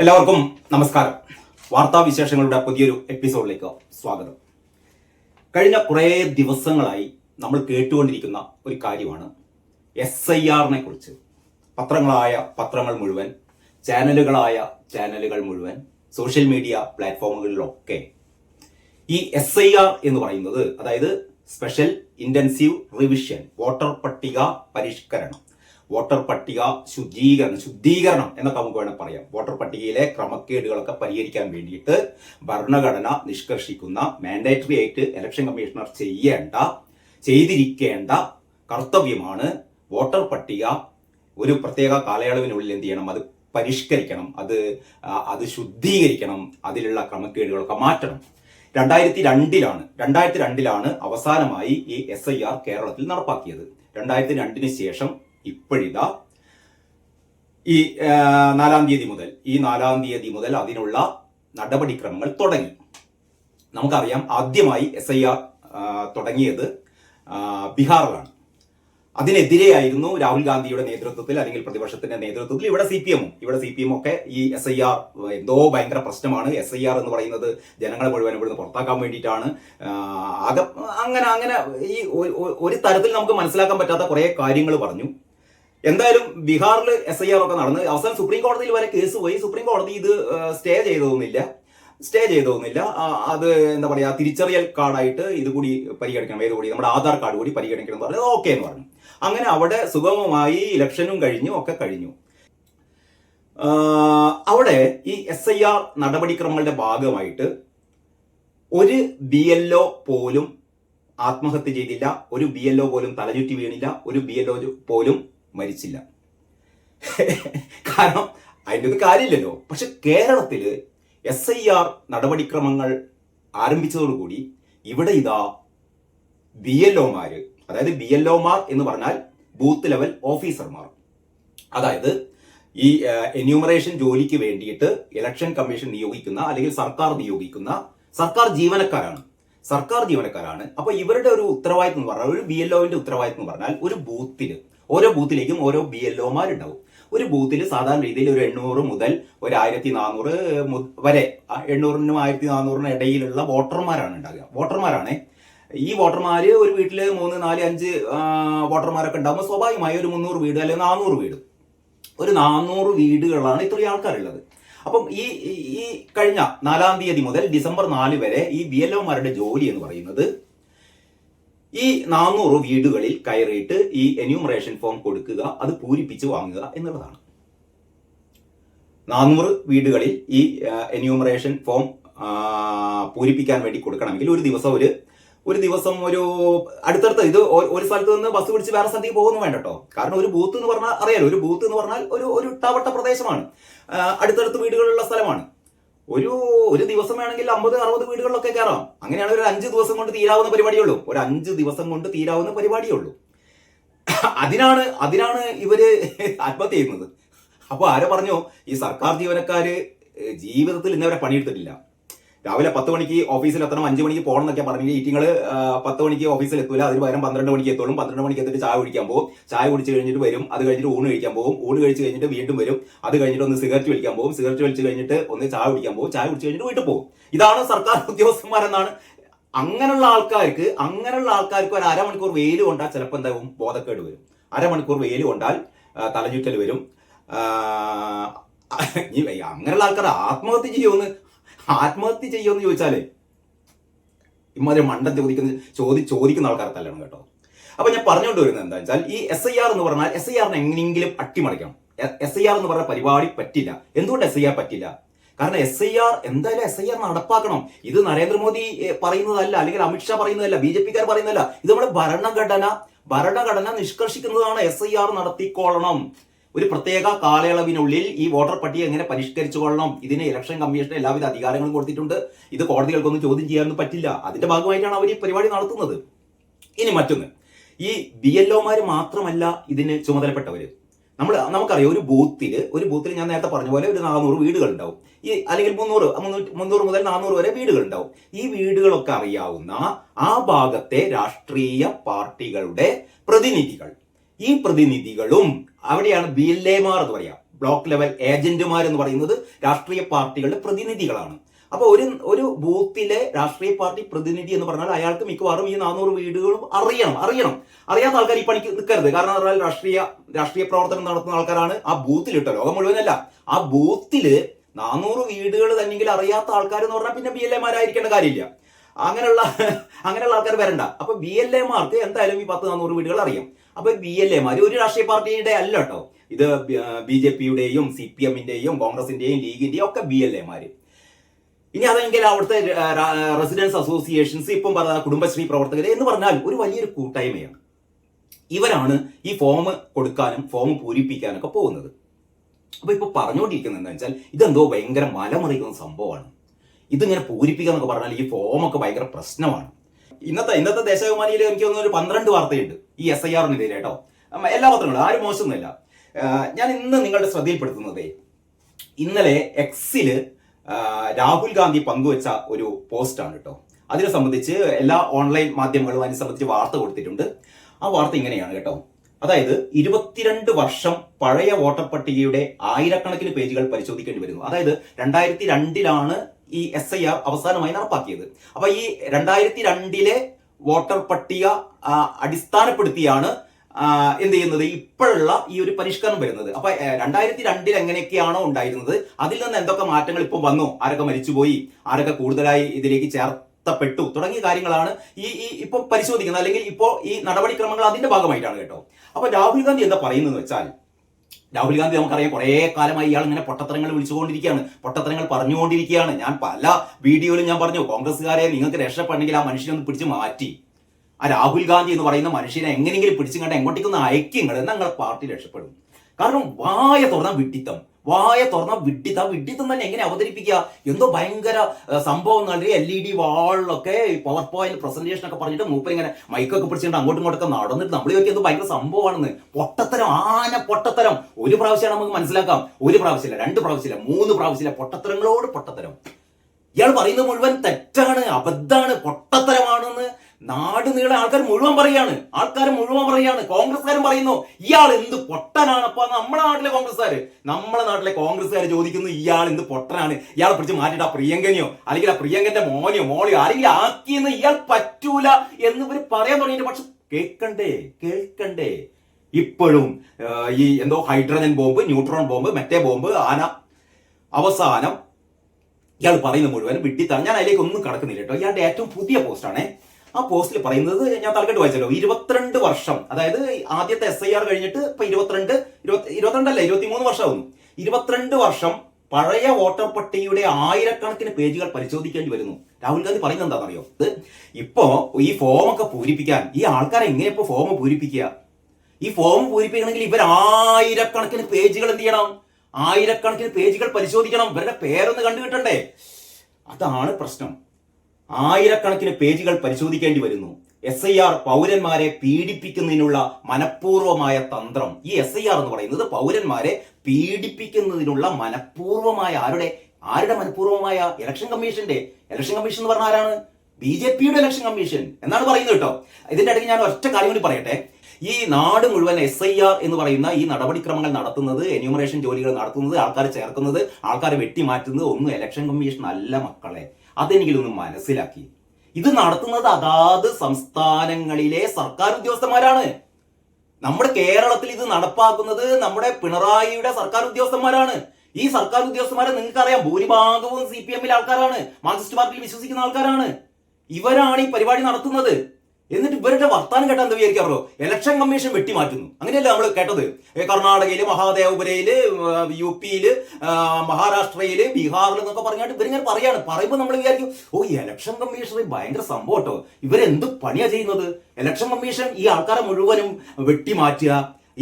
എല്ലാവർക്കും നമസ്കാരം. വാർത്താ വിശേഷങ്ങളുടെ പുതിയൊരു എപ്പിസോഡിലേക്ക് സ്വാഗതം. കഴിഞ്ഞ കുറേ ദിവസങ്ങളായി നമ്മൾ കേട്ടുകൊണ്ടിരിക്കുന്ന ഒരു കാര്യമാണ് എസ് ഐ ആറിനെ കുറിച്ച്. പത്രങ്ങളായ പത്രങ്ങൾ മുഴുവൻ ചാനലുകളായ ചാനലുകൾ മുഴുവൻ സോഷ്യൽ മീഡിയ പ്ലാറ്റ്ഫോമുകളിലൊക്കെ ഈ എസ് ഐ ആർ എന്ന് പറയുന്നത് അതായത് സ്പെഷ്യൽ ഇന്റൻസീവ് റിവിഷൻ വോട്ടർ പട്ടിക പരിഷ്കരണം. വോട്ടർ പട്ടിക ശുദ്ധീകരണം ശുദ്ധീകരണം എന്നൊക്കെ നമുക്ക് വേണം പറയാം. വോട്ടർ പട്ടികയിലെ ക്രമക്കേടുകളൊക്കെ പരിഹരിക്കാൻ വേണ്ടിയിട്ട് ഭരണഘടന നിഷ്കർഷിക്കുന്ന മാൻഡേറ്ററി ആയിട്ട് ഇലക്ഷൻ കമ്മീഷണർ ചെയ്യേണ്ട ചെയ്തിരിക്കേണ്ട കർത്തവ്യമാണ് വോട്ടർ പട്ടിക. ഒരു പ്രത്യേക കാലയളവിനുള്ളിൽ എന്ത് ചെയ്യണം? അത് പരിഷ്കരിക്കണം. അത് അത് ശുദ്ധീകരിക്കണം. അതിലുള്ള ക്രമക്കേടുകളൊക്കെ മാറ്റണം. രണ്ടായിരത്തി രണ്ടിലാണ് രണ്ടായിരത്തി രണ്ടിലാണ് അവസാനമായി ഈ എസ് ഐ ആർ കേരളത്തിൽ നടപ്പാക്കിയത്. രണ്ടായിരത്തി രണ്ടിന് ശേഷം ഇപ്പോഴിതാ. ഈ നാലാം തീയതി മുതൽ ഈ നാലാം തീയതി മുതൽ അതിനുള്ള നടപടിക്രമങ്ങൾ തുടങ്ങി. നമുക്കറിയാം ആദ്യമായി എസ് ഐ ആർ തുടങ്ങിയത് ബീഹാറിലാണ്. അതിനെതിരെയായിരുന്നു രാഹുൽ ഗാന്ധിയുടെ നേതൃത്വത്തിൽ അല്ലെങ്കിൽ പ്രതിപക്ഷത്തിന്റെ നേതൃത്വത്തിൽ ഇവിടെ സി പി എമ്മും ഇവിടെ സി പി എം ഒക്കെ ഈ എസ് ഐ ആർ എന്തോ ഭയങ്കര പ്രശ്നമാണ്. എസ് ഐ ആർ എന്ന് പറയുന്നത് ജനങ്ങളെ മുഴുവൻ ഇവിടുന്ന് പുറത്താക്കാൻ വേണ്ടിയിട്ടാണ്. അങ്ങനെ അങ്ങനെ ഈ ഒരു തരത്തിൽ നമുക്ക് മനസ്സിലാക്കാൻ പറ്റാത്ത കുറേ കാര്യങ്ങൾ പറഞ്ഞു. എന്തായാലും ബീഹാറിൽ എസ് ഐ ആർ ഒക്കെ നടന്ന് അവസാനം സുപ്രീം കോടതിയിൽ വരെ കേസ് പോയി. സുപ്രീം കോടതി ഇത് സ്റ്റേ ചെയ്തതൊന്നുമില്ല. സ്റ്റേ ചെയ്തതൊന്നുമില്ല. അത് എന്താ പറയുക തിരിച്ചറിയൽ കാർഡായിട്ട് ഇത് കൂടി പരിഗണിക്കണം. ഏത് കൂടി? നമ്മുടെ ആധാർ കാർഡ് കൂടി പരിഗണിക്കണം എന്ന് പറഞ്ഞത് ഓക്കെ എന്ന് പറഞ്ഞു. അങ്ങനെ അവിടെ സുഗമമായി ഇലക്ഷനും കഴിഞ്ഞു ഒക്കെ കഴിഞ്ഞു. അവിടെ ഈ എസ് ഐ ആർ നടപടിക്രമങ്ങളുടെ ഭാഗമായിട്ട് ഒരു ബി എൽ ഒ പോലും ആത്മഹത്യ ചെയ്തില്ല. ഒരു ബി എൽ ഒ പോലും തലചുറ്റി വീണില്ല. ഒരു ബി എൽ ഒ പോലും മരിച്ചില്ല. കാരണം അതിന്റെ ഒരു കാര്യമില്ലല്ലോ. പക്ഷെ കേരളത്തിൽ എസ് ഐ ആർ നടപടിക്രമങ്ങൾ ആരംഭിച്ചതോടുകൂടി ഇവിടെ ഇതാ ബി എൽ ഒമാർ അതായത് ബി എൽ ഒമാർ എന്ന് പറഞ്ഞാൽ ബൂത്ത് ലെവൽ ഓഫീസർമാർ. അതായത് ഈ എന്യൂമറേഷൻ ജോലിക്ക് വേണ്ടിയിട്ട് ഇലക്ഷൻ കമ്മീഷൻ നിയോഗിക്കുന്ന അല്ലെങ്കിൽ സർക്കാർ നിയോഗിക്കുന്ന സർക്കാർ ജീവനക്കാരാണ്. സർക്കാർ ജീവനക്കാരാണ്. അപ്പൊ ഇവരുടെ ഒരു ഉത്തരവാദിത്വം എന്ന് പറഞ്ഞാൽ ഒരു ബി എൽ ഒവിന്റെ ഉത്തരവാദിത്വം എന്ന് പറഞ്ഞാൽ ഒരു ബൂത്തിൽ ഓരോ ബൂത്തിലേക്കും ഓരോ ബി എൽ ഒമാരുണ്ടാവും ഒരു ബൂത്തിൽ സാധാരണ രീതിയിൽ ഒരു എണ്ണൂറ് മുതൽ ഒരു ആയിരത്തി നാനൂറ് വരെ എണ്ണൂറിനും ആയിരത്തി നാനൂറിനും ഇടയിലുള്ള വോട്ടർമാരാണ് ഉണ്ടാകുക വോട്ടർമാരാണ്. ഈ വോട്ടർമാര് ഒരു വീട്ടിൽ മൂന്ന് നാല് അഞ്ച് വോട്ടർമാരൊക്കെ ഉണ്ടാകുമ്പോൾ സ്വാഭാവികമായി ഒരു മുന്നൂറ് വീട് അല്ലെങ്കിൽ നാനൂറ് വീട്. ഒരു നാനൂറ് വീടുകളാണ് ഇത്രയും ആൾക്കാരുള്ളത്. അപ്പം ഈ ഈ- കഴിഞ്ഞ നാലാം തീയതി മുതൽ ഡിസംബർ നാല് വരെ ഈ ബി എൽ ജോലി എന്ന് പറയുന്നത് ഈ നാനൂറ് വീടുകളിൽ കയറിയിട്ട് ഈ എന്യൂമറേഷൻ ഫോം കൊടുക്കുക അത് പൂരിപ്പിച്ച് വാങ്ങുക എന്നുള്ളതാണ്. നാനൂറ് വീടുകളിൽ ഈ എന്യൂമറേഷൻ ഫോം പൂരിപ്പിക്കാൻ വേണ്ടി കൊടുക്കണമെങ്കിൽ ഒരു ദിവസം ഒരു ഒരു ദിവസം ഒരു അടുത്തടുത്ത് ഇത് ഒരു സ്ഥലത്ത് നിന്ന് ബസ് പിടിച്ച് വേറെ സ്ഥലത്തേക്ക് പോകുന്നു വേണ്ട കേട്ടോ കാരണം ഒരു ബൂത്ത് എന്ന് പറഞ്ഞാൽ അറിയാലോ ഒരു ബൂത്ത് എന്ന് പറഞ്ഞാൽ ഒരു ഒരു ഇട്ടാവട്ട പ്രദേശമാണ്. അടുത്തടുത്ത് വീടുകളുള്ള സ്ഥലമാണ്. ഒരു ഒരു ദിവസം വേണമെങ്കിൽ അമ്പത് അറുപത് വീടുകളിലൊക്കെ കയറാം. അങ്ങനെയാണ് ഒരു അഞ്ച് ദിവസം കൊണ്ട് തീരാവുന്ന പരിപാടിയുള്ളൂ. ഒരു അഞ്ച് ദിവസം കൊണ്ട് തീരാവുന്ന പരിപാടിയുള്ളൂ. അതിനാണ് അതിനാണ് ഇവർ ആത്മഹത്യ ചെയ്യുന്നത്. അപ്പൊ ആരോ പറഞ്ഞു? ഈ സർക്കാർ ജീവനക്കാര് ജീവിതത്തിൽ ഇന്നവരെ പണിയെടുത്തിട്ടില്ല. രാവിലെ പത്ത് മണിക്ക് ഓഫീസിൽ എത്തണം അഞ്ച് മണിക്ക് പോകണം എന്നൊക്കെ പറഞ്ഞു ഈറ്റിങ്ങൾ പത്ത് മണിക്ക് ഓഫീസിൽ എത്തൂല. അതിന് പകരം പന്ത്രണ്ട് മണിക്ക് എത്തുള്ളൂ പന്ത്രണ്ട് മണിക്ക് എത്തിയിട്ട് ചായ കുടിക്കാൻ പോകും ചായ കുടിച്ച് കഴിഞ്ഞിട്ട് വരും. അത് കഴിഞ്ഞിട്ട് ഊണ് കഴിക്കാൻ പോകും ഊണ് കഴിച്ച് കഴിഞ്ഞിട്ട് വീണ്ടും വരും. അത് കഴിഞ്ഞിട്ട് ഒന്ന് സിഗരറ്റ് വലിക്കാൻ പോകും സിഗരറ്റ് വലിച്ച് കഴിഞ്ഞിട്ട് ഒന്ന് ചായ കുടിക്കാൻ പോകും ചായ കുടിച്ച് കഴിഞ്ഞിട്ട് വീട്ടിൽ പോകും ഇതാണ് സർക്കാർ ഉദ്യോഗസ്ഥന്മാരെന്നാണ്. അങ്ങനെയുള്ള ആൾക്കാർക്ക് അങ്ങനെയുള്ള ആൾക്കാർക്ക് ഒരു അരമണിക്കൂർ വെയിൽ കൊണ്ടാൽ ചിലപ്പോൾ എന്താകും ബോധക്കേട് വരും. അരമണിക്കൂർ വെയിൽ കൊണ്ടാൽ തലചുറ്റൽ വരും. അങ്ങനെയുള്ള ആൾക്കാർ ആത്മഹത്യ ചെയ്യുമെന്ന് ആത്മഹത്യ ചെയ്യുമെന്ന് ചോദിച്ചാലേ ഇമാതിരി മണ്ടം ചോദിക്കുന്ന ചോദി ചോദിക്കുന്ന ആൾക്കാർ തല്ലണം കേട്ടോ. അപ്പൊ ഞാൻ പറഞ്ഞുകൊണ്ട് വരുന്നത് എന്താ വെച്ചാൽ ഈ എസ് ഐ ആർ എന്ന് പറഞ്ഞാൽ എസ് ഐ ആറിനെ എങ്ങനെയെങ്കിലും അട്ടിമറിക്കണം. എസ് ഐ ആർ എന്ന് പറഞ്ഞ പരിപാടി പറ്റില്ല. എന്തുകൊണ്ട് എസ് ഐ ആർ പറ്റില്ല? കാരണം എസ് ഐ ആർ എന്തായാലും എസ് ഐ ആർ നടപ്പാക്കണം. ഇത് നരേന്ദ്രമോദി പറയുന്നതല്ല അല്ലെങ്കിൽ അമിത്ഷാ പറയുന്നതല്ല ബി ജെ പിക്കാർ പറയുന്നതല്ല. ഇത് നമ്മുടെ ഭരണഘടന ഭരണഘടന നിഷ്കർഷിക്കുന്നതാണ് എസ് ഐ ആർ നടത്തിക്കോളണം ഒരു പ്രത്യേക കാലയളവിനുള്ളിൽ ഈ വോട്ടർ പട്ടിക എങ്ങനെ പരിഷ്കരിച്ചു കൊള്ളണം ഇതിന് ഇലക്ഷൻ കമ്മീഷന് എല്ലാവിധ അധികാരങ്ങളും കൊടുത്തിട്ടുണ്ട്. ഇത് കോടതികൾക്കൊന്നും ചോദ്യം ചെയ്യാനൊന്നും പറ്റില്ല. അതിന്റെ ഭാഗമായിട്ടാണ് അവർ ഈ പരിപാടി നടത്തുന്നത്. ഇനി മറ്റൊന്ന്. ഈ ബി എൽ മാത്രമല്ല ഇതിന് ചുമതലപ്പെട്ടവര്. നമ്മൾ നമുക്കറിയാം ഒരു ബൂത്തിൽ ഒരു ബൂത്തിൽ ഞാൻ നേരത്തെ പറഞ്ഞ പോലെ ഒരു നാനൂറ് വീടുകൾ ഉണ്ടാവും ഈ അല്ലെങ്കിൽ മുന്നൂറ് മുന്നൂറ് മുതൽ നാനൂറ് വരെ വീടുകൾ ഉണ്ടാവും ഈ വീടുകളൊക്കെ അറിയാവുന്ന ആ ഭാഗത്തെ രാഷ്ട്രീയ പാർട്ടികളുടെ പ്രതിനിധികൾ. ഈ പ്രതിനിധികളും അവിടെയാണ് ബി എൽ എന്ന് പറയാം. ബ്ലോക്ക് ലെവൽ ഏജന്റുമാർ എന്ന് പറയുന്നത് രാഷ്ട്രീയ പാർട്ടികളുടെ പ്രതിനിധികളാണ്. അപ്പോൾ ഒരു ഒരു ബൂത്തിലെ രാഷ്ട്രീയ പാർട്ടി പ്രതിനിധി എന്ന് പറഞ്ഞാൽ അയാൾക്ക് മിക്കവാറും ഈ നാനൂറ് വീടുകളും അറിയണം അറിയണം. അറിയാത്ത ആൾക്കാർ ഈ പണിക്ക് നിൽക്കരുത്. കാരണം പറഞ്ഞാൽ രാഷ്ട്രീയ രാഷ്ട്രീയ പ്രവർത്തനം നടത്തുന്ന ആൾക്കാരാണ് ആ ബൂത്തിൽ ഇട്ടോ ലോകം മുഴുവനല്ല. ആ ബൂത്തിൽ നാനൂറ് വീടുകൾ തന്നെങ്കിൽ അറിയാത്ത ആൾക്കാർ എന്ന് പറഞ്ഞാൽ പിന്നെ ബി എൽ എമാരായിരിക്കേണ്ട കാര്യമില്ല. അങ്ങനെയുള്ള അങ്ങനെയുള്ള ആൾക്കാർ വരണ്ട. അപ്പൊ ബി എൽ എമാർക്ക് എന്തായാലും ഈ പത്ത് നാനൂറ് വീടുകൾ അറിയാം. അപ്പൊ ബി എൽ എമാർ ഒരു രാഷ്ട്രീയ പാർട്ടിയുടെ അല്ല കേട്ടോ ഇത് ബി ജെ പിയുടെയും സി പി എമ്മിന്റെയും കോൺഗ്രസിന്റെയും ലീഗിന്റെയും ഒക്കെ ബി എൽ എമാര് ഇനി അതെങ്കിൽ അവിടുത്തെ റെസിഡൻസ് അസോസിയേഷൻസ് ഇപ്പം പറഞ്ഞ കുടുംബശ്രീ പ്രവർത്തകർ എന്ന് പറഞ്ഞാൽ ഒരു വലിയൊരു കൂട്ടായ്മയാണ്. ഇവരാണ് ഈ ഫോം കൊടുക്കാനും ഫോം പൂരിപ്പിക്കാനൊക്കെ പോകുന്നത്. അപ്പൊ ഇപ്പൊ പറഞ്ഞുകൊണ്ടിരിക്കുന്നത് എന്താ വെച്ചാൽ ഇതെന്തോ ഭയങ്കര മലമറിയുന്ന സംഭവമാണ്. ഇതിങ്ങനെ പൂരിപ്പിക്കുക എന്നൊക്കെ പറഞ്ഞാൽ ഈ ഫോമൊക്കെ ഭയങ്കര പ്രശ്നമാണ്. ഇന്നത്തെ ഇന്നത്തെ ദേശാഭിമാനിയിൽ എനിക്ക് തോന്നുന്നു ഒരു പന്ത്രണ്ട് വാർത്തയുണ്ട് ഈ എസ് ഐ ആറിനെതിരെ കേട്ടോ. എല്ലാ പത്രങ്ങളും ആരും മോശമൊന്നുമില്ല. ഞാൻ ഇന്ന് നിങ്ങളുടെ ശ്രദ്ധയിൽപ്പെടുത്തുന്നത് ഇന്നലെ എക്സിൽ രാഹുൽ ഗാന്ധി പങ്കുവച്ച ഒരു പോസ്റ്റാണ് കേട്ടോ. അതിനെ സംബന്ധിച്ച് എല്ലാ ഓൺലൈൻ മാധ്യമങ്ങളും അതിനെ സംബന്ധിച്ച് വാർത്ത കൊടുത്തിട്ടുണ്ട്. ആ വാർത്ത ഇങ്ങനെയാണ് കേട്ടോ. അതായത് ഇരുപത്തിരണ്ട് വർഷം പഴയ വോട്ടർ പട്ടികയുടെ ആയിരക്കണക്കിന് പേജുകൾ പരിശോധിക്കേണ്ടി വരുന്നു. അതായത് രണ്ടായിരത്തി രണ്ടിലാണ് ഈ എസ് ഐ ആർ അവസാനമായി നടപ്പാക്കിയത്. അപ്പൊ ഈ രണ്ടായിരത്തി രണ്ടിലെ വോട്ടർ പട്ടിക അടിസ്ഥാനപ്പെടുത്തിയാണ് എന്ത് ചെയ്യുന്നത്? ഇപ്പോഴുള്ള ഈ ഒരു പരിഷ്കരണം വരുന്നത്. അപ്പൊ രണ്ടായിരത്തി രണ്ടിൽ എങ്ങനെയൊക്കെയാണോ ഉണ്ടായിരുന്നത്? അതിൽ നിന്ന് എന്തൊക്കെ മാറ്റങ്ങൾ ഇപ്പോൾ വന്നു? ആരൊക്കെ മരിച്ചുപോയി? ആരൊക്കെ കൂടുതലായി ഇതിലേക്ക് ചേർത്തപ്പെട്ടു? തുടങ്ങിയ കാര്യങ്ങളാണ് ഈ ഈ ഇപ്പൊ പരിശോധിക്കുന്നത്. അല്ലെങ്കിൽ ഇപ്പോ ഈ നടപടിക്രമങ്ങൾ അതിന്റെ ഭാഗമായിട്ടാണ് കേട്ടോ. അപ്പൊ രാഹുൽ ഗാന്ധി എന്താ പറയുന്നത് വെച്ചാൽ രാഹുൽ ഗാന്ധി നമുക്കറിയാം കുറേ കാലമായി ഇയാൾ ഇങ്ങനെ പൊട്ടത്തരങ്ങൾ വിളിച്ചുകൊണ്ടിരിക്കുകയാണ്. പൊട്ടത്തരങ്ങൾ പറഞ്ഞുകൊണ്ടിരിക്കുകയാണ്. ഞാൻ പല വീഡിയോയിലും ഞാൻ പറഞ്ഞു കോൺഗ്രസ്സുകാരെ നിങ്ങൾക്ക് രക്ഷപ്പെടണമെങ്കിൽ ആ മനുഷ്യനെ ഒന്ന് പിടിച്ച് മാറ്റി. ആ രാഹുൽ ഗാന്ധി എന്ന് പറയുന്ന മനുഷ്യനെ എങ്ങനെയെങ്കിലും പിടിച്ചും കണ്ട് എങ്ങോട്ടേക്കൊന്ന് അയക്കുങ്ങൾ എന്നാൽ നിങ്ങളെ പാർട്ടി രക്ഷപ്പെടും. കാരണം വായ തുറന്ന വിഡിത്തം വായ തുറന്ന വിഡ്ഢിത്ത വിഡ്ഢിത്തം തന്നെ എങ്ങനെ അവതരിപ്പിക്കുക? എന്തോ ഭയങ്കര സംഭവം നല്ല എൽ ഇ ഡി വാളിലൊക്കെ പവർ പോയിന്റ് പ്രസന്റേഷൻ ഒക്കെ പറഞ്ഞിട്ട് മൂപ്പർ ഇങ്ങനെ മൈക്കൊക്കെ പിടിച്ചിട്ട് അങ്ങോട്ടും ഇങ്ങോട്ടൊക്കെ നടന്നിട്ട് നമ്മൾ ചോദിക്കുക എന്തോ ഭയങ്കര സംഭവമാണെന്ന്. പൊട്ടത്തരം ആന പൊട്ടത്തരം. ഒരു പ്രാവശ്യമാണ് നമുക്ക് മനസ്സിലാക്കാം. ഒരു പ്രാവശ്യമില്ല രണ്ട് പ്രാവശ്യമില്ല മൂന്ന് പ്രാവശ്യമില്ല പൊട്ടത്തരങ്ങളോട് പൊട്ടത്തരം. ഇയാൾ പറയുന്നത് മുഴുവൻ തെറ്റാണ് അബദ്ധാണ് പൊട്ടത്തരമാണെന്ന് നാട് നീളെ ആൾക്കാർ മുഴുവൻ പറയാണ്. ആൾക്കാർ മുഴുവൻ പറയാണ്. കോൺഗ്രസ്സുകാരും പറയുന്നു ഇയാൾ എന്ത് പൊട്ടനാണ്? അപ്പൊ നമ്മുടെ നാട്ടിലെ കോൺഗ്രസ്സുകാർ നമ്മുടെ നാട്ടിലെ കോൺഗ്രസ്സുകാർ ചോദിക്കുന്നു ഇയാൾ എന്ത് പൊട്ടനാണ്? ഇയാളെ പിടിച്ച് മാറ്റിയിട്ട് ആ പ്രിയങ്കനെയോ അല്ലെങ്കിൽ ആ പ്രിയങ്കന്റെ മോനെയോ മോളിയോ ആരെങ്കിലും ആക്കിയെന്ന് ഇയാൾ പറ്റൂല എന്ന് ഇവർ പറയാൻ തുടങ്ങിയിട്ട് പക്ഷെ കേൾക്കണ്ടേ കേൾക്കണ്ടേ. ഇപ്പോഴും ഈ എന്തോ ഹൈഡ്രജൻ ബോംബ് ന്യൂട്രോൺ ബോംബ് മറ്റേ ബോംബ് ആന അവസാനം ഇയാൾ പറയുന്ന മുഴുവൻ വിട്ടിത്താണ് ഞാൻ അതിലേക്ക് ഒന്നും കടക്കുന്നില്ല കേട്ടോ. ഇയാളുടെ ഏറ്റവും പുതിയ പോസ്റ്റാണേ. ആ പോസ്റ്റിൽ പറയുന്നത് ഞാൻ തലക്കെട്ട് വായിച്ചല്ലോ ഇരുപത്തിരണ്ട് വർഷം അതായത് ആദ്യത്തെ എസ് ഐ ആർ കഴിഞ്ഞിട്ട് ഇപ്പൊ ഇരുപത്തിരണ്ട് ഇരുപത്തി ഇരുപത്തിരണ്ടല്ല ഇരുപത്തിമൂന്ന് വർഷമാകുന്നു ഇരുപത്തിരണ്ട് വർഷം പഴയ വോട്ടർ പട്ടികയുടെ ആയിരക്കണക്കിന് പേജുകൾ പരിശോധിക്കേണ്ടി വരുന്നു. രാഹുൽ ഗാന്ധി പറയുന്നത് എന്താണെന്നറിയോ? ഇത് ഇപ്പോ ഈ ഫോമൊക്കെ പൂരിപ്പിക്കാൻ ഈ ആൾക്കാരെ എങ്ങനെ ഇപ്പൊ ഫോം പൂരിപ്പിക്കുക? ഈ ഫോം പൂരിപ്പിക്കണമെങ്കിൽ ഇവർ ആയിരക്കണക്കിന് പേജുകൾ എന്ത് ചെയ്യണം? ആയിരക്കണക്കിന് പേജുകൾ പരിശോധിക്കണം. ഇവരുടെ പേരൊന്ന് കണ്ടുകിട്ടണ്ടേ? അതാണ് പ്രശ്നം. ആയിരക്കണക്കിന് പേജുകൾ പരിശോധിക്കേണ്ടി വരുന്നു. എസ് ഐ ആർ പൗരന്മാരെ പീഡിപ്പിക്കുന്നതിനുള്ള മനഃപൂർവമായ തന്ത്രം. ഈ എസ് ഐ ആർ എന്ന് പറയുന്നത് പൗരന്മാരെ പീഡിപ്പിക്കുന്നതിനുള്ള മനഃപൂർവമായ ആരുടെ? ആരുടെ മനഃപൂർവമായ? ഇലക്ഷൻ കമ്മീഷന്റെ ഇലക്ഷൻ കമ്മീഷൻ എന്ന് പറഞ്ഞ ആരാണ്? ബി ജെ പിയുടെ ഇലക്ഷൻ കമ്മീഷൻ എന്നാണ് പറയുന്നത് കേട്ടോ. ഇതിന്റെ ഇടയ്ക്ക് ഞാൻ ഒറ്റ കാര്യം കൂടി പറയട്ടെ. ഈ നാട് മുഴുവൻ എസ് ഐ ആർ എന്ന് പറയുന്ന ഈ നടപടിക്രമങ്ങൾ നടത്തുന്നത് എന്യൂമറേഷൻ ജോലികൾ നടത്തുന്നത് ആൾക്കാരെ ചേർക്കുന്നത് ആൾക്കാരെ വെട്ടിമാറ്റുന്നത് ഒന്നും ഇലക്ഷൻ കമ്മീഷൻ അല്ല മക്കളെ. അതെനിക്കിലും ഒന്ന് മനസ്സിലാക്കി. ഇത് നടത്തുന്നത് അതാത് സംസ്ഥാനങ്ങളിലെ സർക്കാർ ഉദ്യോഗസ്ഥന്മാരാണ്. നമ്മുടെ കേരളത്തിൽ ഇത് നടപ്പാക്കുന്നത് നമ്മുടെ പിണറായിയുടെ സർക്കാർ ഉദ്യോഗസ്ഥന്മാരാണ്. ഈ സർക്കാർ ഉദ്യോഗസ്ഥന്മാരെ നിങ്ങൾക്കറിയാം ഭൂരിഭാഗവും സി പി എമ്മിലെ ആൾക്കാരാണ് മാർക്സിസ്റ്റ് പാർട്ടിയിൽ വിശ്വസിക്കുന്ന ആൾക്കാരാണ്. ഇവരാണ് ഈ പരിപാടി നടത്തുന്നത്. എന്നിട്ട് ഇവരുടെ വർത്താനം കേട്ടാൽ എന്താ വിചാരിക്കാറോ ഇലക്ഷൻ കമ്മീഷൻ വെട്ടിമാറ്റുന്നു. അങ്ങനെയല്ല നമ്മൾ കേട്ടത്? കർണാടകയിൽ മഹാദേവപുരയിൽ യു പിയിൽ മഹാരാഷ്ട്രയിൽ ബീഹാറിൽ എന്നൊക്കെ പറഞ്ഞാട്ട് ഇവരിങ്ങനെ പറയാണ്. പറയുമ്പോൾ നമ്മൾ വിചാരിക്കും ഓ ഇലക്ഷൻ കമ്മീഷൻ ഭയങ്കര സംഭവം കേട്ടോ. ഇവരെന്ത് പണിയാ ചെയ്യുന്നത്? ഇലക്ഷൻ കമ്മീഷൻ ഈ ആൾക്കാരെ മുഴുവനും വെട്ടിമാറ്റുക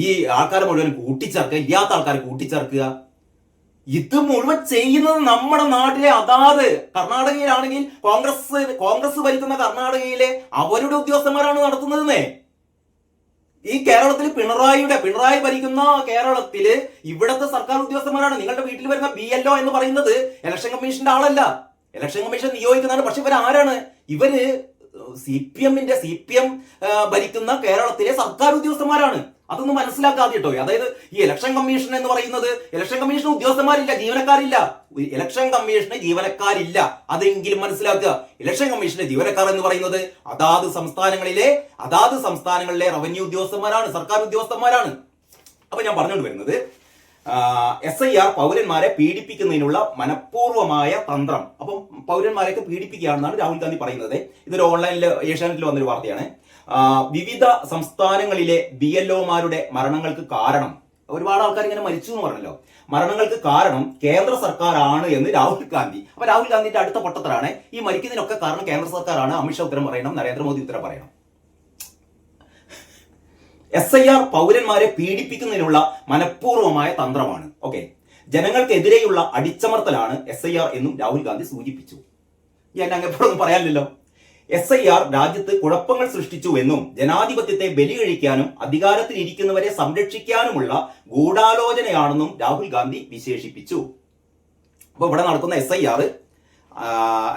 ഈ ആൾക്കാരെ മുഴുവനും കൂട്ടിച്ചേർക്കുക ഇല്ലാത്ത ആൾക്കാരെ കൂട്ടിച്ചേർക്കുക. ഇത് മുഴുവൻ ചെയ്യുന്നത് നമ്മുടെ നാട്ടിലെ അതാത് കർണാടകയിലാണെങ്കിൽ കോൺഗ്രസ് കോൺഗ്രസ് ഭരിക്കുന്ന കർണാടകയിലെ അവരുടെ ഉദ്യോഗസ്ഥന്മാരാണ് നടത്തുന്നതെന്നേ. ഈ കേരളത്തിൽ പിണറായിയുടെ പിണറായി ഭരിക്കുന്ന കേരളത്തിൽ ഇവിടത്തെ സർക്കാർ ഉദ്യോഗസ്ഥന്മാരാണ്. നിങ്ങളുടെ വീട്ടിൽ വരുന്ന ബി എൽ എന്ന് പറയുന്നത് ഇലക്ഷൻ കമ്മീഷന്റെ ആളല്ല. ഇലക്ഷൻ കമ്മീഷൻ നിയോഗിക്കുന്നതാണ്. പക്ഷെ ഇവർ ആരാണ് ഇവർ സി പി എമ്മിന്റെ സി പി എം ഭരിക്കുന്ന കേരളത്തിലെ സർക്കാർ ഉദ്യോഗസ്ഥന്മാരാണ്. അതൊന്നും മനസ്സിലാക്കാതെ കേട്ടോ അതായത് ഈ ഇലക്ഷൻ കമ്മീഷൻ എന്ന് പറയുന്നത് ഇലക്ഷൻ കമ്മീഷൻ ഉദ്യോഗസ്ഥന്മാരില്ല ജീവനക്കാരില്ല. ഇലക്ഷൻ കമ്മീഷന് ജീവനക്കാരില്ല. അതെങ്കിലും മനസ്സിലാക്കുക. ഇലക്ഷൻ കമ്മീഷന്റെ ജീവനക്കാർ എന്ന് പറയുന്നത് അതാത് സംസ്ഥാനങ്ങളിലെ അതാത് സംസ്ഥാനങ്ങളിലെ റവന്യൂ ഉദ്യോഗസ്ഥന്മാരാണ് സർക്കാർ ഉദ്യോഗസ്ഥന്മാരാണ്. അപ്പൊ ഞാൻ പറഞ്ഞുകൊണ്ട് വരുന്നത് എസ് ഐ ആർ പൗരന്മാരെ പീഡിപ്പിക്കുന്നതിനുള്ള മനഃപൂർവമായ തന്ത്രം. അപ്പം പൗരന്മാരെയൊക്കെ പീഡിപ്പിക്കുകയാണെന്നാണ് രാഹുൽ ഗാന്ധി പറയുന്നത്. ഇതൊരു ഓൺലൈനിൽ ഏഷ്യാനെറ്റിൽ വന്നൊരു വാർത്തയാണ്. വിവിധ സംസ്ഥാനങ്ങളിലെ ബി എൽ ഒമാരുടെ മരണങ്ങൾക്ക് കാരണം. ഒരുപാട് ആൾക്കാർ ഇങ്ങനെ മരിച്ചു എന്ന് പറഞ്ഞല്ലോ. മരണങ്ങൾക്ക് കാരണം കേന്ദ്ര സർക്കാരാണ് എന്ന് രാഹുൽ ഗാന്ധി. അപ്പൊ രാഹുൽ ഗാന്ധിന്റെ അടുത്ത പൊട്ടത്തരാണ്. ഈ മരിക്കുന്നതിനൊക്കെ കാരണം കേന്ദ്ര സർക്കാരാണ്. അമിത്ഷാ ഉത്തരം പറയണം നരേന്ദ്രമോദി ഉത്തരം പറയണം. എസ് ഐ ആർ പൗരന്മാരെ പീഡിപ്പിക്കുന്നതിനുള്ള മനഃപൂർവമായ തന്ത്രമാണ്. ഓക്കെ. ജനങ്ങൾക്കെതിരെയുള്ള അടിച്ചമർത്തലാണ് എസ് ഐ ആർ എന്നും രാഹുൽ ഗാന്ധി സൂചിപ്പിച്ചു. ഞാൻ അങ്ങെപ്പോഴൊന്നും പറയാനില്ലല്ലോ. എസ് ഐ ആർ രാജ്യത്ത് കുഴപ്പങ്ങൾ സൃഷ്ടിച്ചു എന്നും ജനാധിപത്യത്തെ ബലികഴിക്കാനും അധികാരത്തിലിരിക്കുന്നവരെ സംരക്ഷിക്കാനുമുള്ള ഗൂഢാലോചനയാണെന്നും രാഹുൽ ഗാന്ധി വിശേഷിപ്പിച്ചു. അപ്പൊ ഇവിടെ നടക്കുന്ന എസ് ഐ ആർ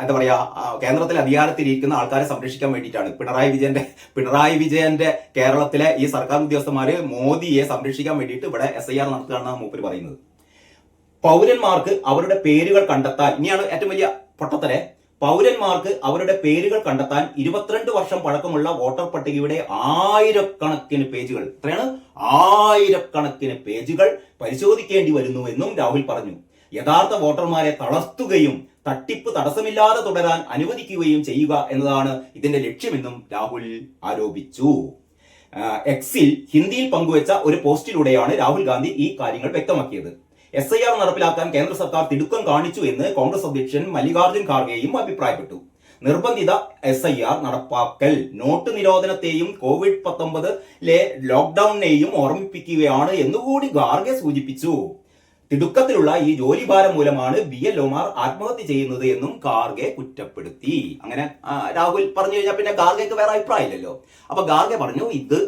എന്താ പറയാ കേന്ദ്രത്തിൽ അധികാരത്തിലിരിക്കുന്ന ആൾക്കാരെ സംരക്ഷിക്കാൻ വേണ്ടിയിട്ടാണ്. പിണറായി വിജയന്റെ പിണറായി വിജയന്റെ കേരളത്തിലെ ഈ സർക്കാർ ഉദ്യോഗസ്ഥന്മാര് മോദിയെ സംരക്ഷിക്കാൻ വേണ്ടിയിട്ട് ഇവിടെ എസ് ഐ ആർ നടത്തുകയാണെന്നാണ് മൂപ്പര് പറയുന്നത്. പൗരന്മാർക്ക് അവരുടെ പേരുകൾ കണ്ടെത്താൻ ഇനിയാണ് ഏറ്റവും വലിയ പൊട്ടത്തരെ പൗരന്മാർക്ക് അവരുടെ പേരുകൾ കണ്ടെത്താൻ ഇരുപത്തിരണ്ട് വർഷം പഴക്കമുള്ള വോട്ടർ പട്ടികയുടെ ആയിരക്കണക്കിന് പേജുകൾ. എത്രയാണ്? ആയിരക്കണക്കിന് പേജുകൾ പരിശോധിക്കേണ്ടി വരുന്നുവെന്നും രാഹുൽ പറഞ്ഞു. യഥാർത്ഥ വോട്ടർമാരെ തളർത്തുകയും തട്ടിപ്പ് തടസ്സമില്ലാതെ തുടരാൻ അനുവദിക്കുകയും ചെയ്യുക എന്നതാണ് ഇതിന്റെ ലക്ഷ്യമെന്നും രാഹുൽ ആരോപിച്ചു. എക്സിൽ ഹിന്ദിയിൽ പങ്കുവച്ച ഒരു പോസ്റ്റിലൂടെയാണ് രാഹുൽ ഗാന്ധി ഈ കാര്യങ്ങൾ വ്യക്തമാക്കിയത്. എസ് ഐ ആർ നടപ്പിലാക്കാൻ കേന്ദ്ര സർക്കാർ തിടുക്കം കാണിച്ചു എന്ന് കോൺഗ്രസ് അധ്യക്ഷൻ മല്ലികാർജുൻ ഖാർഗെയും അഭിപ്രായപ്പെട്ടു. നിർബന്ധിത എസ് ഐ ആർ നടപ്പാക്കൽ. നോട്ട് നിരോധനത്തെയും കോവിഡ് പത്തൊമ്പതിലെ ലോക്ക്ഡൌണിനെയും ഓർമ്മിപ്പിക്കുകയാണ് എന്നുകൂടി ഖാർഗെ സൂചിപ്പിച്ചു. തിടുക്കത്തിലുള്ള ഈ ജോലിഭാരം മൂലമാണ് ബി എൽ ഒമാർ ആത്മഹത്യ ചെയ്യുന്നത് എന്നും ഖാർഗെ കുറ്റപ്പെടുത്തി. അങ്ങനെ രാഹുൽ പറഞ്ഞു കഴിഞ്ഞാൽ പിന്നെ ഖാർഗെക്ക് വേറെ അഭിപ്രായമില്ലല്ലോ. അപ്പൊ ഖാർഗെ പറഞ്ഞു ഇത്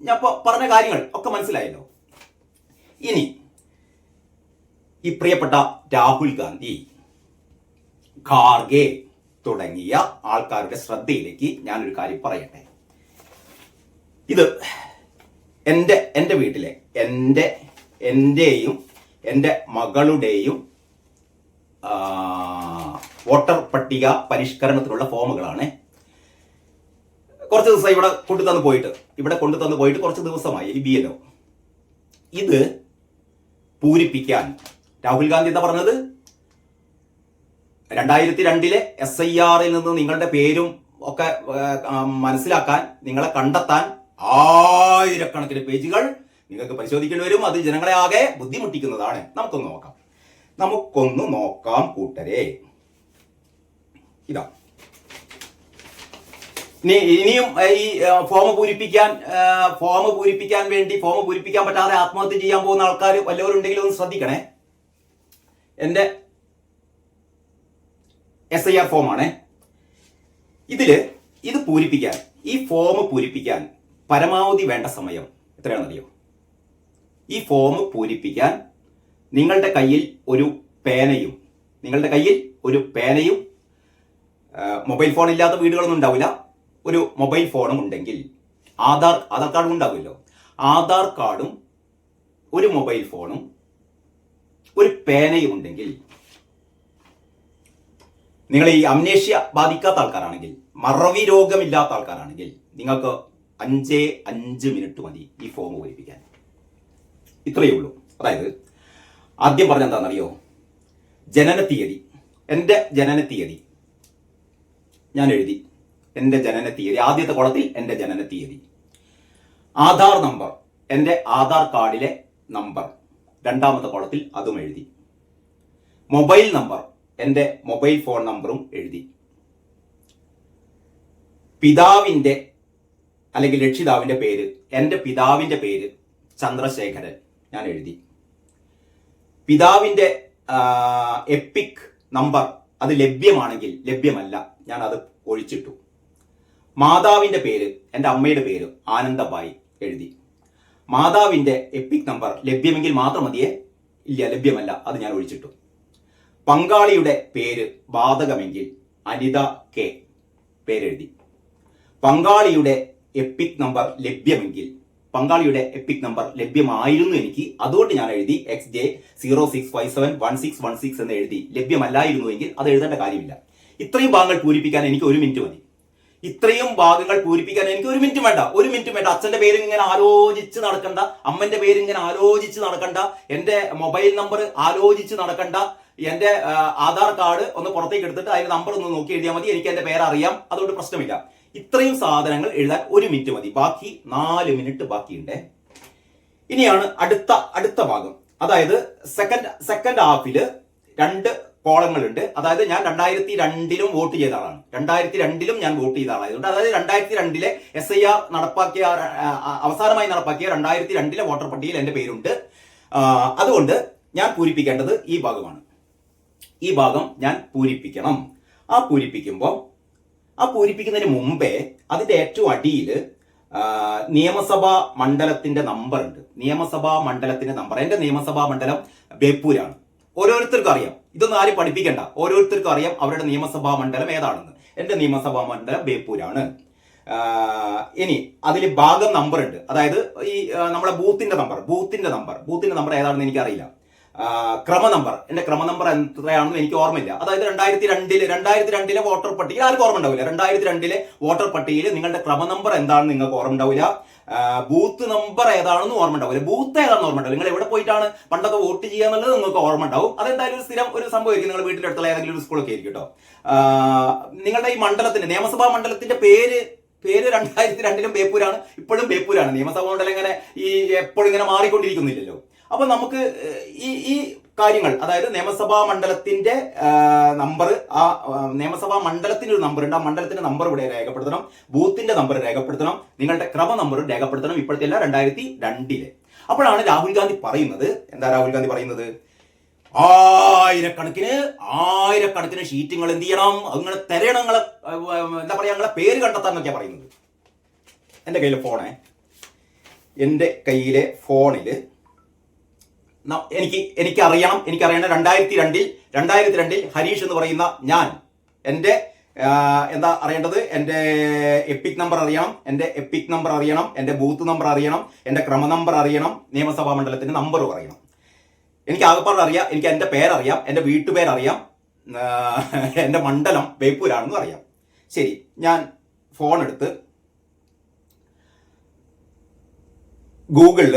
ഞാൻ പറഞ്ഞ കാര്യങ്ങൾ ഒക്കെ മനസ്സിലായല്ലോ. ഇനി ഈ പ്രിയപ്പെട്ട രാഹുൽ ഗാന്ധി ഖാർഗെ തുടങ്ങിയ ആൾക്കാരുടെ ശ്രദ്ധയിലേക്ക് ഞാനൊരു കാര്യം പറയട്ടെ. ഇത് എന്റെ എന്റെ വീട്ടിലെ എന്റെ എന്റെയും എന്റെ മകളുടെയും വോട്ടർ പട്ടിക പരിഷ്കരണത്തിനുള്ള ഫോമുകളാണ് കുറച്ച് ദിവസം ഇവിടെ കൊണ്ടു തന്നു പോയിട്ട് ഇവിടെ കൊണ്ടു തന്നു പോയിട്ട് കുറച്ച് ദിവസമായി ഈ ബി എല്ലോ ഇത് പൂരിപ്പിക്കാൻ രാഹുൽ ഗാന്ധി എന്താ പറഞ്ഞത്? രണ്ടായിരത്തി രണ്ടിലെ എസ് ഐ ആറിൽ നിന്ന് നിങ്ങളുടെ പേരും ഒക്കെ മനസ്സിലാക്കാൻ നിങ്ങളെ കണ്ടെത്താൻ ആയിരക്കണക്കിന് പേജുകൾ നിങ്ങൾക്ക് പരിശോധിക്കേണ്ടി വരും. അത് ജനങ്ങളെ ആകെ ബുദ്ധിമുട്ടിക്കുന്നതാണ്. നമുക്കൊന്ന് നോക്കാം. നമുക്കൊന്ന് നോക്കാം കൂട്ടരെ. ഇതാ. ഇനി ഇനിയും ഈ ഫോം പൂരിപ്പിക്കാൻ ഫോം പൂരിപ്പിക്കാൻ വേണ്ടി ഫോം പൂരിപ്പിക്കാൻ പറ്റാതെ ആത്മഹത്യ ചെയ്യാൻ പോകുന്ന ആൾക്കാർ വല്ലവരുണ്ടെങ്കിലും ഒന്ന് ശ്രദ്ധിക്കണേ. എന്റെ എസ് ഐ ആർ ഫോമാണ് ഇതിൽ ഇത് പൂരിപ്പിക്കാൻ ഈ ഫോം പൂരിപ്പിക്കാൻ പരമാവധി വേണ്ട സമയം എത്രയാണെന്നറിയോ? ഈ ഫോം പൂരിപ്പിക്കാൻ നിങ്ങളുടെ കയ്യിൽ ഒരു പേനയും നിങ്ങളുടെ കയ്യിൽ ഒരു പേനയും മൊബൈൽ ഫോൺ ഇല്ലാത്ത വീടുകളൊന്നും ഉണ്ടാവില്ല. ഒരു മൊബൈൽ ഫോണും ഉണ്ടെങ്കിൽ ആധാർ ആധാർ കാർഡും ഉണ്ടാവില്ലോ ആധാർ കാർഡും ഒരു മൊബൈൽ ഫോണും ഒരു പേനയും ഉണ്ടെങ്കിൽ നിങ്ങൾ ഈ അമ്നേഷ്യ ബാധിക്കാത്ത ആൾക്കാരാണെങ്കിൽ മറവി രോഗമില്ലാത്ത ആൾക്കാരാണെങ്കിൽ നിങ്ങൾക്ക് അഞ്ചേ അഞ്ച് മിനിറ്റ് മതി ഈ ഫോം പൂരിപ്പിക്കാൻ ഇത്രയേ ഉള്ളൂ. അതായത് ആദ്യം പറഞ്ഞ എന്താണെന്നറിയോ? ജനന തീയതി. എന്റെ ജനന തീയതി. ഞാൻ എഴുതി. എന്റെ ജനന തീയതി. ആദ്യത്തെ കുളത്തിൽ എന്റെ ജനന തീയതി. ആധാർ നമ്പർ. എന്റെ ആധാർ കാർഡിലെ നമ്പർ. രണ്ടാമത്തെ കോളത്തിൽ അതും എഴുതി. മൊബൈൽ നമ്പർ എന്റെ മൊബൈൽ ഫോൺ നമ്പറും എഴുതി. പിതാവിന്റെ അല്ലെങ്കിൽ രക്ഷിതാവിന്റെ പേര് എന്റെ പിതാവിന്റെ പേര് ചന്ദ്രശേഖരൻ ഞാൻ എഴുതി. പിതാവിന്റെ എപ്പിക് നമ്പർ അത് ലഭ്യമാണെങ്കിൽ ലഭ്യമല്ല ഞാൻ അത് ഒഴിച്ചിട്ടു. മാതാവിന്റെ പേര് എന്റെ അമ്മയുടെ പേര് ആനന്ദബായി എഴുതി. മാതാവിന്റെ എപ്പിക് നമ്പർ ലഭ്യമെങ്കിൽ മാത്രം മതിയേ? ഇല്ല ലഭ്യമല്ല. അത് ഞാൻ ഒഴിച്ചിട്ടു. പങ്കാളിയുടെ പേര് ബാധകമെങ്കിൽ അനിത കെ പേരെഴുതി. പങ്കാളിയുടെ എപ്പിക് നമ്പർ ലഭ്യമെങ്കിൽ പങ്കാളിയുടെ എപ്പിക് നമ്പർ ലഭ്യമായിരുന്നു എനിക്ക് അതുകൊണ്ട് ഞാൻ എഴുതി X J zero six five seven one six one six എന്ന് എഴുതി. ലഭ്യമല്ലായിരുന്നുവെങ്കിൽ അത് എഴുതേണ്ട കാര്യമില്ല. ഇത്രയും ഭാഗങ്ങൾ പൂരിപ്പിക്കാൻ എനിക്ക് ഒരു മിനിറ്റ് മതി. ഇത്രയും ഭാഗങ്ങൾ പൂരിപ്പിക്കാൻ എനിക്ക് ഒരു മിനിറ്റ് വേണ്ട ഒരു മിനിറ്റ് വേണ്ട. അച്ഛന്റെ പേര് ഇങ്ങനെ ആലോചിച്ച് നടക്കണ്ട അമ്മന്റെ പേര് ഇങ്ങനെ ആലോചിച്ച് നടക്കണ്ട എന്റെ മൊബൈൽ നമ്പർ ആലോചിച്ച് നടക്കണ്ട എന്റെ ആധാർ കാർഡ് ഒന്ന് പുറത്തേക്ക് എടുത്തിട്ട് അതിന്റെ നമ്പർ ഒന്ന് നോക്കി എഴുതിയാൽ മതി എനിക്ക് എന്റെ പേര് അറിയാം അതുകൊണ്ട് പ്രശ്നമില്ല. ഇത്രയും സാധനങ്ങൾ എഴുതാൻ ഒരു മിനിറ്റ് മതി. ബാക്കി നാല് മിനിറ്റ് ബാക്കിയുണ്ട്. ഇനിയാണ് അടുത്ത അടുത്ത ഭാഗം. അതായത് സെക്കൻഡ് സെക്കൻഡ് ഹാഫിൽ രണ്ട് കോളങ്ങളുണ്ട്. അതായത് ഞാൻ രണ്ടായിരത്തി രണ്ടിലും വോട്ട് ചെയ്ത ആളാണ്. രണ്ടായിരത്തി രണ്ടിലും ഞാൻ വോട്ട് ചെയ്ത ആളായതുകൊണ്ട് അതായത് രണ്ടായിരത്തി രണ്ടിലെ എസ് ഐ ആർ നടപ്പാക്കിയ അവസാനമായി നടപ്പാക്കിയ രണ്ടായിരത്തി രണ്ടിലെ വോട്ടർ പട്ടികയിൽ എന്റെ പേരുണ്ട്. അതുകൊണ്ട് ഞാൻ പൂരിപ്പിക്കേണ്ടത് ഈ ഭാഗമാണ്. ഈ ഭാഗം ഞാൻ പൂരിപ്പിക്കണം. ആ പൂരിപ്പിക്കുമ്പോൾ ആ പൂരിപ്പിക്കുന്നതിന് മുമ്പേ അതിന്റെ ഏറ്റവും അടിയിൽ നിയമസഭാ മണ്ഡലത്തിന്റെ നമ്പർ ഉണ്ട്. നിയമസഭാ മണ്ഡലത്തിന്റെ നമ്പർ എന്റെ നിയമസഭാ മണ്ഡലം ബേപ്പൂരാണ്. ഓരോരുത്തർക്കും അറിയാം. ഇതൊന്നും ആരും പഠിപ്പിക്കണ്ട. ഓരോരുത്തർക്കും അറിയാം അവരുടെ നിയമസഭാ മണ്ഡലം ഏതാണെന്ന്. എന്റെ നിയമസഭാ മണ്ഡലം ബേപ്പൂരാണ്. ഇനി അതിൽ ഭാഗം നമ്പർ ഉണ്ട്. അതായത് ഈ നമ്മുടെ ബൂത്തിന്റെ നമ്പർ ബൂത്തിന്റെ നമ്പർ ബൂത്തിന്റെ നമ്പർ ഏതാണെന്ന് എനിക്കറിയില്ല. ക്രമ നമ്പർ എന്റെ ക്രമ നമ്പർ എത്രയാണെന്ന് എനിക്ക് ഓർമ്മയില്ല. അതായത് രണ്ടായിരത്തി രണ്ടിൽ രണ്ടായിരത്തി രണ്ടിലെ വോട്ടർ പട്ടികയിൽ ആർക്കും ഓർമ്മ ഉണ്ടാവില്ല. രണ്ടായിരത്തി രണ്ടിലെ വോട്ടർ പട്ടികയിൽ നിങ്ങളുടെ ക്രമ നമ്പർ എന്താണെന്ന് നിങ്ങൾക്ക് ഓർമ്മ ഉണ്ടാവില്ല. ബൂത്ത് നമ്പർ ഏതാണെന്ന് ഓർമ്മ ഉണ്ടാവില്ല ബൂത്ത് ഏതാണെന്ന് ഓർമ്മ ഉണ്ടാവില്ല നിങ്ങൾ എവിടെ പോയിട്ടാണ് പണ്ടൊക്കെ വോട്ട് ചെയ്യുക എന്നുള്ളത് നിങ്ങൾക്ക് ഓർമ്മ ഉണ്ടാവും അതെന്തായാലും ഒരു സ്ഥിരം ഒരു സംഭവമായിരിക്കും നിങ്ങൾ വീട്ടിന്റെ അടുത്തുള്ള ഏതെങ്കിലും ഒരു സ്കൂളൊക്കെ ആയിരിക്കും കേട്ടോ. നിങ്ങളുടെ ഈ മണ്ഡലത്തിന്റെ നിയമസഭാ മണ്ഡലത്തിന്റെ പേര് പേര് രണ്ടായിരത്തി രണ്ടിലും ബേപ്പൂരാണ് ഇപ്പോഴും ബേപ്പൂരാണ്. നിയമസഭാ മണ്ഡലം ഇങ്ങനെ ഈ എപ്പോഴും ഇങ്ങനെ മാറിക്കൊണ്ടിരിക്കുന്നില്ലല്ലോ. അപ്പൊ നമുക്ക് ഈ ഈ കാര്യങ്ങൾ. അതായത് നിയമസഭാ മണ്ഡലത്തിന്റെ നമ്പർ ആ നിയമസഭാ മണ്ഡലത്തിന്റെ ഒരു നമ്പർ ഉണ്ട്. ആ മണ്ഡലത്തിന്റെ നമ്പർ ഇവിടെ രേഖപ്പെടുത്തണം. ബൂത്തിന്റെ നമ്പർ രേഖപ്പെടുത്തണം. നിങ്ങളുടെ ക്രമ നമ്പർ രേഖപ്പെടുത്തണം ഇപ്പോഴത്തെ അല്ല രണ്ടായിരത്തി രണ്ടിലെ അപ്പോഴാണ് രാഹുൽ ഗാന്ധി പറയുന്നത്. എന്താ രാഹുൽ ഗാന്ധി പറയുന്നത്? ആയിരക്കണക്കിന് ആയിരക്കണക്കിന് ഷീറ്റുകൾ എന്ത് ചെയ്യണം? അങ്ങനെ തെരയണം നിങ്ങളെ എന്താ പറയാ നിങ്ങളെ പേര് കണ്ടെത്താൻ എന്നൊക്കെയാ പറയുന്നത്. എന്റെ കയ്യിലെ ഫോണേ എന്റെ കയ്യിലെ ഫോണിൽ എനിക്ക് എനിക്കറിയണം എനിക്കറിയണം രണ്ടായിരത്തി രണ്ടിൽ രണ്ടായിരത്തി രണ്ടിൽ ഹരീഷ് എന്ന് പറയുന്ന ഞാൻ എന്റെ എന്താ അറിയേണ്ടത്? എന്റെ എപ്പിക് നമ്പർ അറിയണം എന്റെ എപ്പിക് നമ്പർ അറിയണം എന്റെ ബൂത്ത് നമ്പർ അറിയണം എന്റെ ക്രമ നമ്പർ അറിയണം നിയമസഭാ മണ്ഡലത്തിന്റെ നമ്പറും അറിയണം എനിക്ക് ആകപ്പാട് അറിയാം എനിക്ക് എന്റെ പേരറിയാം എന്റെ വീട്ടുപേരറിയാം എന്റെ മണ്ഡലം ബേപ്പൂരാണെന്നും അറിയാം. ശരി ഞാൻ ഫോൺ എടുത്ത് ഗൂഗിളിൽ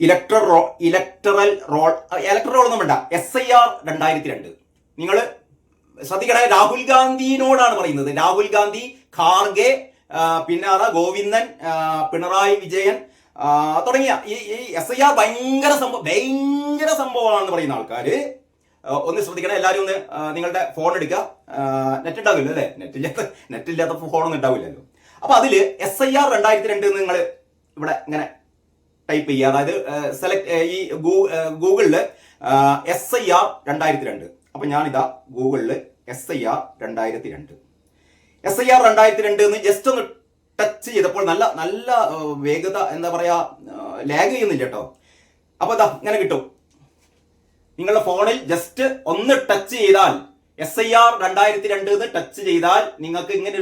electoral roll electoral roll electoral roll ഒന്നും വേണ്ട. എസ് ഐ ആർ രണ്ടായിരത്തി രണ്ട് നിങ്ങൾ ശ്രദ്ധിക്കണേ രാഹുൽ ഗാന്ധിയോടാണ് പറയുന്നത്. രാഹുൽ ഗാന്ധി ഖാർഗെ പിന്നെ അതാ ഗോവിന്ദൻ പിണറായി വിജയൻ തുടങ്ങിയ ഈ ഈ എസ് ഐ ആർ ഭയങ്കര സംഭവം ഭയങ്കര സംഭവമാണെന്ന് പറയുന്ന ആൾക്കാർ ഒന്ന് ശ്രദ്ധിക്കണം എല്ലാവരും ഒന്ന് നിങ്ങളുടെ ഫോൺ എടുക്കുക. നെറ്റ് ഉണ്ടാവില്ല അല്ലേ? നെറ്റ് ഇല്ലാത്ത നെറ്റ് ഇല്ലാത്ത ഫോണൊന്നും ഉണ്ടാവില്ലല്ലോ അപ്പൊ അതിൽ എസ് ഐ ആർ രണ്ടായിരത്തി രണ്ട് നിങ്ങൾ ഇവിടെ ഇങ്ങനെ ടൈപ്പ് ചെയ്യുക. അതായത് സെലക്ട് ഈ ഗൂഗിളിൽ എസ് ഐ ആർ രണ്ടായിരത്തി രണ്ട് അപ്പൊ ഞാനിതാ ഗൂഗിളിൽ എസ് ഐ ആർ രണ്ടായിരത്തി രണ്ട് എസ് ഐ ആർ രണ്ടായിരത്തി രണ്ട് എന്ന് ജസ്റ്റ് ഒന്ന് ടച്ച് ചെയ്തപ്പോൾ നല്ല നല്ല വേഗത എന്താ പറയാ ലാഗ് ചെയ്യുന്നില്ല കേട്ടോ അപ്പൊ ഇതാ ഇങ്ങനെ കിട്ടും. നിങ്ങളുടെ ഫോണിൽ ജസ്റ്റ് ഒന്ന് ടച്ച് ചെയ്താൽ എസ് ഐ ആർ രണ്ടായിരത്തി രണ്ട് എന്ന് ടച്ച് ചെയ്താൽ നിങ്ങൾക്ക് ഇങ്ങനെ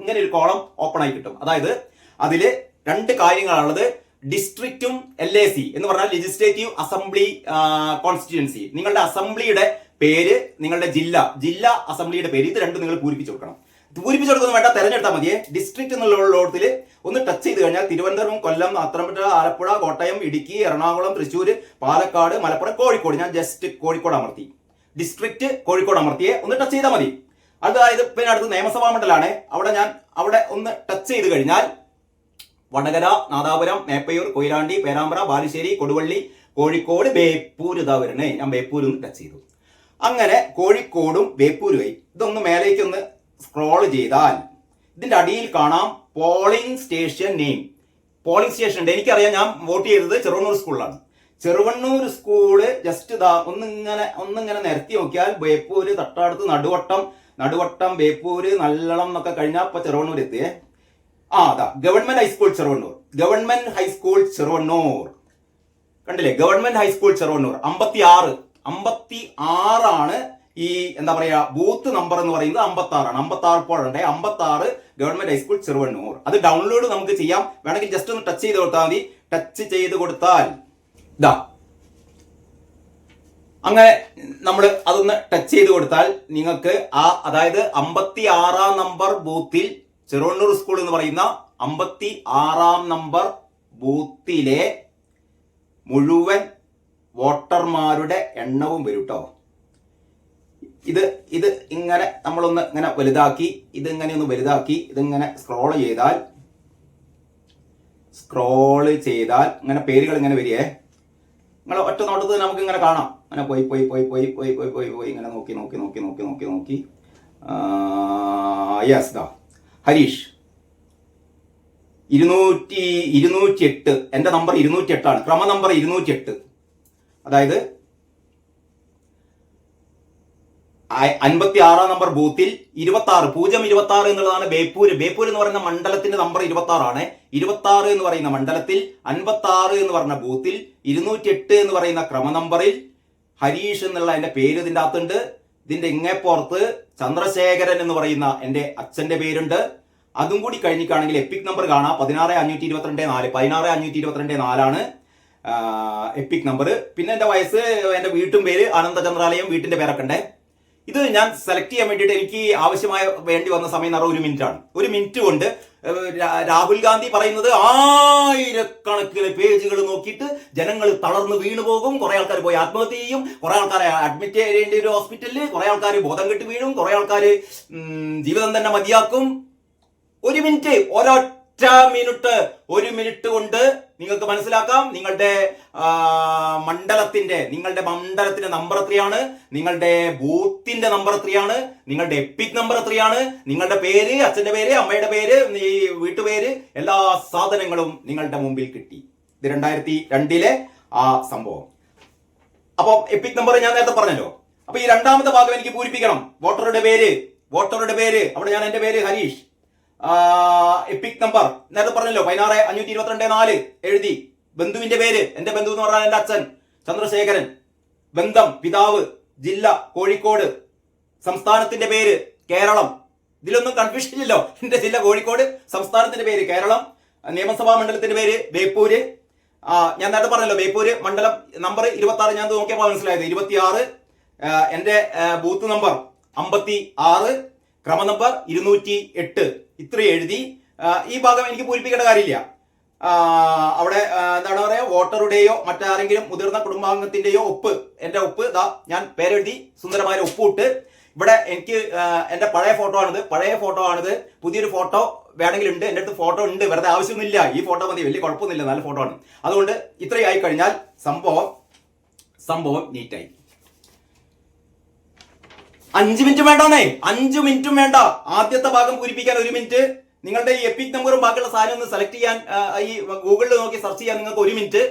ഇങ്ങനെ ഒരു കോളം ഓപ്പൺ ആയി കിട്ടും. അതായത് അതിൽ രണ്ട് കാര്യങ്ങളാണുള്ളത്. ഡിസ്ട്രിക്റ്റും എൽ എ സി എന്ന് പറഞ്ഞാൽ ലെജിസ്ലേറ്റീവ് അസംബ്ലി കോൺസ്റ്റിറ്റ്യുവൻസി നിങ്ങളുടെ അസംബ്ലിയുടെ പേര് നിങ്ങളുടെ ജില്ല ജില്ലാ അസംബ്ലിയുടെ പേര്. ഇത് രണ്ടും നിങ്ങൾ പൂരിപ്പിച്ചു കൊടുക്കണം. പൂരിപ്പിച്ചു കൊടുക്കുന്നു വേണ്ട തെരഞ്ഞെടുത്താൽ മതിയെ. ഡിസ്ട്രിക്ട് എന്നുള്ളതിൽ ഒന്ന് ടച്ച് ചെയ്ത് കഴിഞ്ഞാൽ തിരുവനന്തപുരം കൊല്ലം പത്തനംതിട്ട ആലപ്പുഴ കോട്ടയം ഇടുക്കി എറണാകുളം തൃശ്ശൂർ പാലക്കാട് മലപ്പുറം കോഴിക്കോട്. ഞാൻ ജസ്റ്റ് കോഴിക്കോട് അമർത്തി. ഡിസ്ട്രിക്ട് കോഴിക്കോട് അമർത്തിയെ ഒന്ന് ടച്ച് ചെയ്താൽ മതി. അതായത് പിന്നെ അടുത്ത് നിയമസഭാ മണ്ഡലമാണ്. അവിടെ ഞാൻ അവിടെ ഒന്ന് ടച്ച് ചെയ്ത് കഴിഞ്ഞാൽ വടകര നാദാപുരം മേപ്പയൂർ കൊയിലാണ്ടി പേരാമ്പ്ര ബാലുശ്ശേരി കൊടുവള്ളി കോഴിക്കോട് ബേപ്പൂർ ഇതാ വരണേ. ഞാൻ ഒന്ന് ടച്ച് ചെയ്തു. അങ്ങനെ കോഴിക്കോടും ബേപ്പൂരുമായി ഇതൊന്ന് മേലേക്കൊന്ന് സ്ക്രോൾ ചെയ്താൽ ഇതിന്റെ അടിയിൽ കാണാം polling station name polling station ഉണ്ട്. എനിക്കറിയാം ഞാൻ വോട്ട് ചെയ്തത് ചെറുവണ്ണൂർ സ്കൂളിലാണ് ചെറുവണ്ണൂർ സ്കൂൾ ജസ്റ്റ് ഇതാ ഒന്നിങ്ങനെ ഒന്നിങ്ങനെ നിരത്തി നോക്കിയാൽ ബേപ്പൂര് തട്ടടുത്ത് നടുവട്ടം നടുവട്ടം ബേപ്പൂര് നല്ലളം എന്നൊക്കെ കഴിഞ്ഞാൽ ഇപ്പൊ ചെറുവണ്ണൂർ എത്തിയേ. ആ അതാ government high school Cheruvannur. Government high school Cheruvannur. കണ്ടില്ലേ? Government high school Cheruvannur. അമ്പത്തി ആറ് അമ്പത്തി ആറാണ് ഈ എന്താ പറയാ ബൂത്ത് നമ്പർ എന്ന് പറയുന്നത് അമ്പത്തി ആറാണ് അമ്പത്തി ആറ് പോഴണ്ടേ അമ്പത്തി ആറ് ഗവൺമെന്റ് ഹൈസ്കൂൾ ചെറുവണ്ണൂർ. അത് ഡൗൺലോഡ് നമുക്ക് ചെയ്യാം. വേണമെങ്കിൽ ജസ്റ്റ് ഒന്ന് ടച്ച് ചെയ്ത് കൊടുത്താൽ മതി. ടച്ച് ചെയ്ത് കൊടുത്താൽ ഇതാ അങ്ങനെ നമ്മൾ അതൊന്ന് ടച്ച് ചെയ്ത് കൊടുത്താൽ നിങ്ങൾക്ക് ആ അതായത് അമ്പത്തി ആറാം നമ്പർ ബൂത്തിൽ ചെറുവണ്ണൂർ സ്കൂൾ എന്ന് പറയുന്ന അമ്പത്തി ആറാം നമ്പർ ബൂത്തിലെ മുഴുവൻ വോട്ടർമാരുടെ എണ്ണവും വരും കേട്ടോ ഇത് ഇത് ഇങ്ങനെ നമ്മളൊന്ന് ഇങ്ങനെ വലുതാക്കി ഇത് ഇങ്ങനെ ഒന്ന് വലുതാക്കി ഇതിങ്ങനെ സ്ക്രോൾ ചെയ്താൽ സ്ക്രോൾ ചെയ്താൽ ഇങ്ങനെ പേരുകൾ ഇങ്ങനെ വരികയെ. നിങ്ങൾ ഒറ്റ നോട്ടത്തിൽ നമുക്ക് ഇങ്ങനെ കാണാം. അങ്ങനെ പോയി പോയി പോയി പോയി പോയി പോയി പോയി പോയി ഇങ്ങനെ നോക്കി നോക്കി നോക്കി നോക്കി നോക്കി. നോക്കി യെസ് ദാ. ഹരീഷ്. ഇരുന്നൂറ്റി ഇരുന്നൂറ്റി എട്ട് എന്റെ നമ്പർ ഇരുന്നൂറ്റി എട്ടാണ് ക്രമ നമ്പർ ഇരുന്നൂറ്റി എട്ട് അതായത് അൻപത്തി ആറാം നമ്പർ ബൂത്തിൽ ഇരുപത്തി ആറ് പൂജ്യം ഇരുപത്തി ആറ് എന്നുള്ളതാണ് ബേപ്പൂർ ബേപ്പൂർ എന്ന് പറയുന്ന മണ്ഡലത്തിന്റെ നമ്പർ ഇരുപത്തി ആറാണ് ഇരുപത്തി ആറ് എന്ന് പറയുന്ന മണ്ഡലത്തിൽ അൻപത്തി ആറ് എന്ന് പറഞ്ഞ ബൂത്തിൽ ഇരുന്നൂറ്റി എട്ട് എന്ന് പറയുന്ന ക്രമ നമ്പറിൽ ഹരീഷ് എന്നുള്ള എന്റെ പേര് ഇതിന്റെ അകത്തുണ്ട്. ഇതിന്റെ ഇങ്ങേ പുറത്ത് ചന്ദ്രശേഖരൻ എന്ന് പറയുന്ന എന്റെ അച്ഛന്റെ പേരുണ്ട്. അതും കൂടി കഴിഞ്ഞിട്ടാണെങ്കിൽ എപ്പിക് നമ്പർ കാണാം. പതിനാറ് അഞ്ഞൂറ്റി ഇരുപത്തിരണ്ട് നാല്. പതിനാറ് അഞ്ഞൂറ്റി ഇരുപത്തിരണ്ട് നാലാണ് എപ്പിക് നമ്പർ പിന്നെ എന്റെ വയസ്സ് എന്റെ വീട്ടും പേര് ആനന്ദചന്ദ്രാലയം വീട്ടിന്റെ പേരൊക്കെ ഇത് ഞാൻ സെലക്ട് ചെയ്യാൻ വേണ്ടിയിട്ട് എനിക്ക് ആവശ്യമായ വേണ്ടി വന്ന സമയം എന്ന് പറഞ്ഞാൽ ഒരു മിനിറ്റ് ഒരു മിനിറ്റ് കൊണ്ട് രാഹുൽ ഗാന്ധി പറയുന്നത് ആയിരക്കണക്കിന് പേജുകൾ നോക്കിയിട്ട് ജനങ്ങൾ തളർന്നു വീണു പോകും. കുറെ ആൾക്കാർ പോയി ആത്മഹത്യ ചെയ്യും. കുറെ ആൾക്കാരെ അഡ്മിറ്റ് ചെയ്യേണ്ടി ഒരു ഹോസ്പിറ്റലിൽ കുറെ ആൾക്കാർ ബോധം കെട്ട് വീഴും. കുറെ ആൾക്കാർ ജീവിതം തന്നെ മതിയാക്കും. ഒരു മിനിറ്റ് ഒരൊറ്റ മിനിറ്റ് ഒരു മിനിറ്റ് കൊണ്ട് നിങ്ങൾക്ക് മനസ്സിലാക്കാം. നിങ്ങളുടെ മണ്ഡലത്തിന്റെ നിങ്ങളുടെ മണ്ഡലത്തിന്റെ നമ്പർ എത്രയാണ്? നിങ്ങളുടെ ബൂത്തിന്റെ നമ്പർ എത്രയാണ്? നിങ്ങളുടെ എപ്പിക് നമ്പർ എത്രയാണ്? നിങ്ങളുടെ പേര് അച്ഛന്റെ പേര് അമ്മയുടെ പേര് ഈ വീട്ടുപേര് എല്ലാ സാധനങ്ങളും നിങ്ങളുടെ മുമ്പിൽ കിട്ടി. ഇത് രണ്ടായിരത്തി രണ്ടിലെ ആ സംഭവം. അപ്പൊ എപ്പിക് നമ്പർ ഞാൻ നേരത്തെ പറഞ്ഞല്ലോ. അപ്പൊ ഈ രണ്ടാമത്തെ ഭാഗം എനിക്ക് പൂരിപ്പിക്കണം. വോട്ടറുടെ പേര് വോട്ടറുടെ പേര് അവിടെ ഞാൻ എന്റെ പേര് ഹരീഷ്. എപ്പിക് നമ്പർ നേരത്തെ പറഞ്ഞല്ലോ പതിനാറ് അഞ്ഞൂറ്റി ഇരുപത്തിരണ്ട് നാല് എഴുതി. ബന്ധുവിന്റെ പേര് എന്റെ ബന്ധു എന്ന് പറഞ്ഞാൽ എന്റെ അച്ഛൻ ചന്ദ്രശേഖരൻ. ബന്ധം പിതാവ് ജില്ല കോഴിക്കോട്. സംസ്ഥാനത്തിന്റെ പേര് കേരളം. ഇതിലൊന്നും കൺഫ്യൂഷൻ ഇല്ലല്ലോ. എന്റെ ജില്ല കോഴിക്കോട് സംസ്ഥാനത്തിന്റെ പേര് കേരളം. നിയമസഭാ മണ്ഡലത്തിന്റെ പേര് ബേപ്പൂര്. ഞാൻ നേരത്തെ പറഞ്ഞല്ലോ ബേപ്പൂര് മണ്ഡലം നമ്പർ ഇരുപത്തി ആറ് ഞാൻ നോക്കിയപ്പോൾ മനസ്സിലായത്. ഇരുപത്തിയാറ് എന്റെ ബൂത്ത് നമ്പർ അമ്പത്തി ആറ് ക്രമ നമ്പർ ഇരുന്നൂറ്റി എട്ട്. ഇത്ര എഴുതി. ഈ ഭാഗം എനിക്ക് പൂരിപ്പിക്കേണ്ട കാര്യമില്ല. അവിടെ എന്താണ് പറയുക? വോട്ടറുടെയോ മറ്റാരെങ്കിലും മുതിർന്ന കുടുംബാംഗത്തിന്റെയോ ഒപ്പ് എന്റെ ഒപ്പ് ഇതാ ഞാൻ പേരെഴുതി സുന്ദരമായ ഒപ്പിട്ട് ഇവിടെ എനിക്ക് എന്റെ പഴയ ഫോട്ടോ ആണിത്. പഴയ ഫോട്ടോ ആണിത്. പുതിയൊരു ഫോട്ടോ വേണമെങ്കിൽ ഉണ്ട് എന്റെ അടുത്ത് ഫോട്ടോ ഉണ്ട്. വെറുതെ ആവശ്യമൊന്നുമില്ല. ഈ ഫോട്ടോ മതി. വലിയ കുഴപ്പമൊന്നുമില്ല. നല്ല ഫോട്ടോ ആണ്. അതുകൊണ്ട് ഇത്രയായി കഴിഞ്ഞാൽ സംഭവം സംഭവം നീറ്റായി അഞ്ച് മിനിറ്റ് വേണ്ടെന്നേ. അഞ്ച് മിനിറ്റും വേണ്ട. ആദ്യത്തെ ഭാഗം പൂരിപ്പിക്കാൻ ഒരു മിനിറ്റ്. നിങ്ങളുടെ ഈ എപ്പിക് നമ്പറും ബാക്കിയുള്ള സാധനം ഒന്ന് സെലക്ട് ചെയ്യാൻ ഈ ഗൂഗിളിൽ നോക്കി സെർച്ച് ചെയ്യാൻ നിങ്ങൾക്ക് ഒരു മിനിറ്റ്.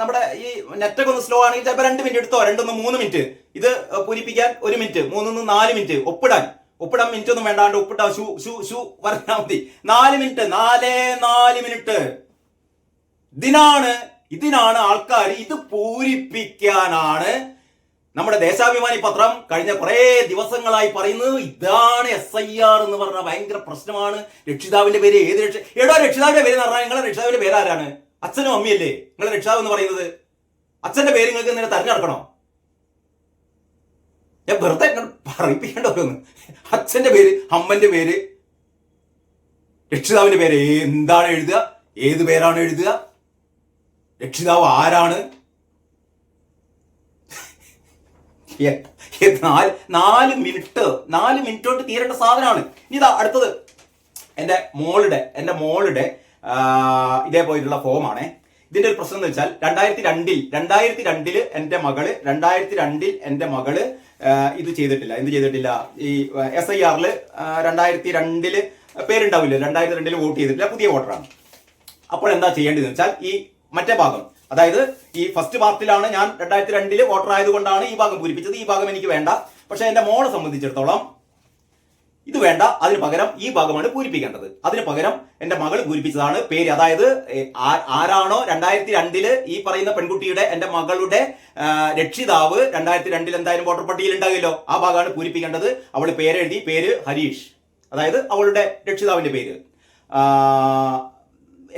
നമ്മുടെ ഈ നെറ്റൊക്കെ ഒന്ന് സ്ലോ ആണെങ്കിൽ ചിലപ്പോൾ രണ്ട് മിനിറ്റ് എടുത്തോ? രണ്ടൊന്ന് മൂന്ന് മിനിറ്റ്. ഇത് പൂരിപ്പിക്കാൻ ഒരു മിനിറ്റ്. മൂന്നൊന്ന് നാല് മിനിറ്റ്. ഒപ്പിടാൻ. ഒപ്പിടാൻ മിനിറ്റ് ഒന്നും വേണ്ടാണ്ട് ഒപ്പിട്ടാ ഷൂ ഷൂ ഷൂ പറഞ്ഞാൽ മതി. നാല് മിനിറ്റ്. നാല് നാല് മിനിറ്റ്. ഇതിനാണ് ഇതിനാണ് ആൾക്കാർ ഇത് പൂരിപ്പിക്കാനാണ് നമ്മുടെ ദേശാഭിമാനി പത്രം കഴിഞ്ഞ കുറേ ദിവസങ്ങളായി പറയുന്നത് ഇതാണ് എസ് ഐ ആർ എന്ന് പറഞ്ഞ ഭയങ്കര പ്രശ്നമാണ്. രക്ഷിതാവിന്റെ പേര് ഏത് രക്ഷ എടോ രക്ഷിതാവിന്റെ പേര് എന്ന് പറഞ്ഞാൽ നിങ്ങളെ രക്ഷിതാവിന്റെ പേര് ആരാണ്? അച്ഛനും അമ്മയല്ലേ നിങ്ങളെ രക്ഷിതാവ് എന്ന് പറയുന്നത്? അച്ഛന്റെ പേര് നിങ്ങൾക്ക് ഇങ്ങനെ തെരഞ്ഞെടുക്കണോ ഞാൻ വെറുതെ പറയിപ്പിക്കേണ്ട ഓരോന്ന്. അച്ഛന്റെ പേര് അമ്മന്റെ പേര് രക്ഷിതാവിന്റെ പേര് എന്താണ് എഴുതുക? ഏത് പേരാണ് എഴുതുക? രക്ഷിതാവ് ആരാണ് എ- എ- നാല് നാല് മിനിറ്റ് നാല് മിനിറ്റ് കൊണ്ട് തീരേണ്ട സാധനമാണ് ഇനി ഇതാ അടുത്തത്. എന്റെ മോളുടെ എന്റെ മോളുടെ ഇതേപോലുള്ള ഫോമാണേ. ഇതിന്റെ ഒരു പ്രശ്നം എന്ന് വെച്ചാൽ രണ്ടായിരത്തി രണ്ടിൽ രണ്ടായിരത്തി രണ്ടിൽ എന്റെ മകൾ രണ്ടായിരത്തി രണ്ടിൽ എന്റെ മകൾ ഇത് ചെയ്തിട്ടില്ല. എന്ത് ചെയ്തിട്ടില്ല? ഈ എസ് ഐ ആറിൽ രണ്ടായിരത്തി രണ്ടിൽ പേരുണ്ടാവില്ല? രണ്ടായിരത്തി രണ്ടിൽ വോട്ട് ചെയ്തിട്ടില്ല. പുതിയ വോട്ടറാണ്. അപ്പോൾ എന്താ ചെയ്യേണ്ടതെന്ന് വെച്ചാൽ ഈ മറ്റേ ഭാഗം അതായത് ഈ ഫസ്റ്റ് പാർട്ടിലാണ് ഞാൻ രണ്ടായിരത്തി രണ്ടിൽ വോട്ടർ ആയതുകൊണ്ടാണ് ഈ ഭാഗം പൂരിപ്പിച്ചത് ഈ ഭാഗം എനിക്ക് വേണ്ട. പക്ഷെ എന്റെ മോളെ സംബന്ധിച്ചിടത്തോളം ഇത് വേണ്ട. അതിന് പകരം ഈ ഭാഗമാണ് പൂരിപ്പിക്കേണ്ടത് അതിന് പകരം എന്റെ മകൾ പൂരിപ്പിച്ചതാണ് പേര് അതായത് ആരാണോ രണ്ടായിരത്തി രണ്ടിൽ ഈ പറയുന്ന പെൺകുട്ടിയുടെ എന്റെ മകളുടെ രക്ഷിതാവ് രണ്ടായിരത്തി രണ്ടിൽ എന്തായാലും വോട്ടർ പട്ടികയിൽ ഉണ്ടാകില്ലോ. ആ ഭാഗമാണ് പൂരിപ്പിക്കേണ്ടത് അവൾ പേരെഴുതി പേര് ഹരീഷ്. അതായത് അവളുടെ രക്ഷിതാവിന്റെ പേര്.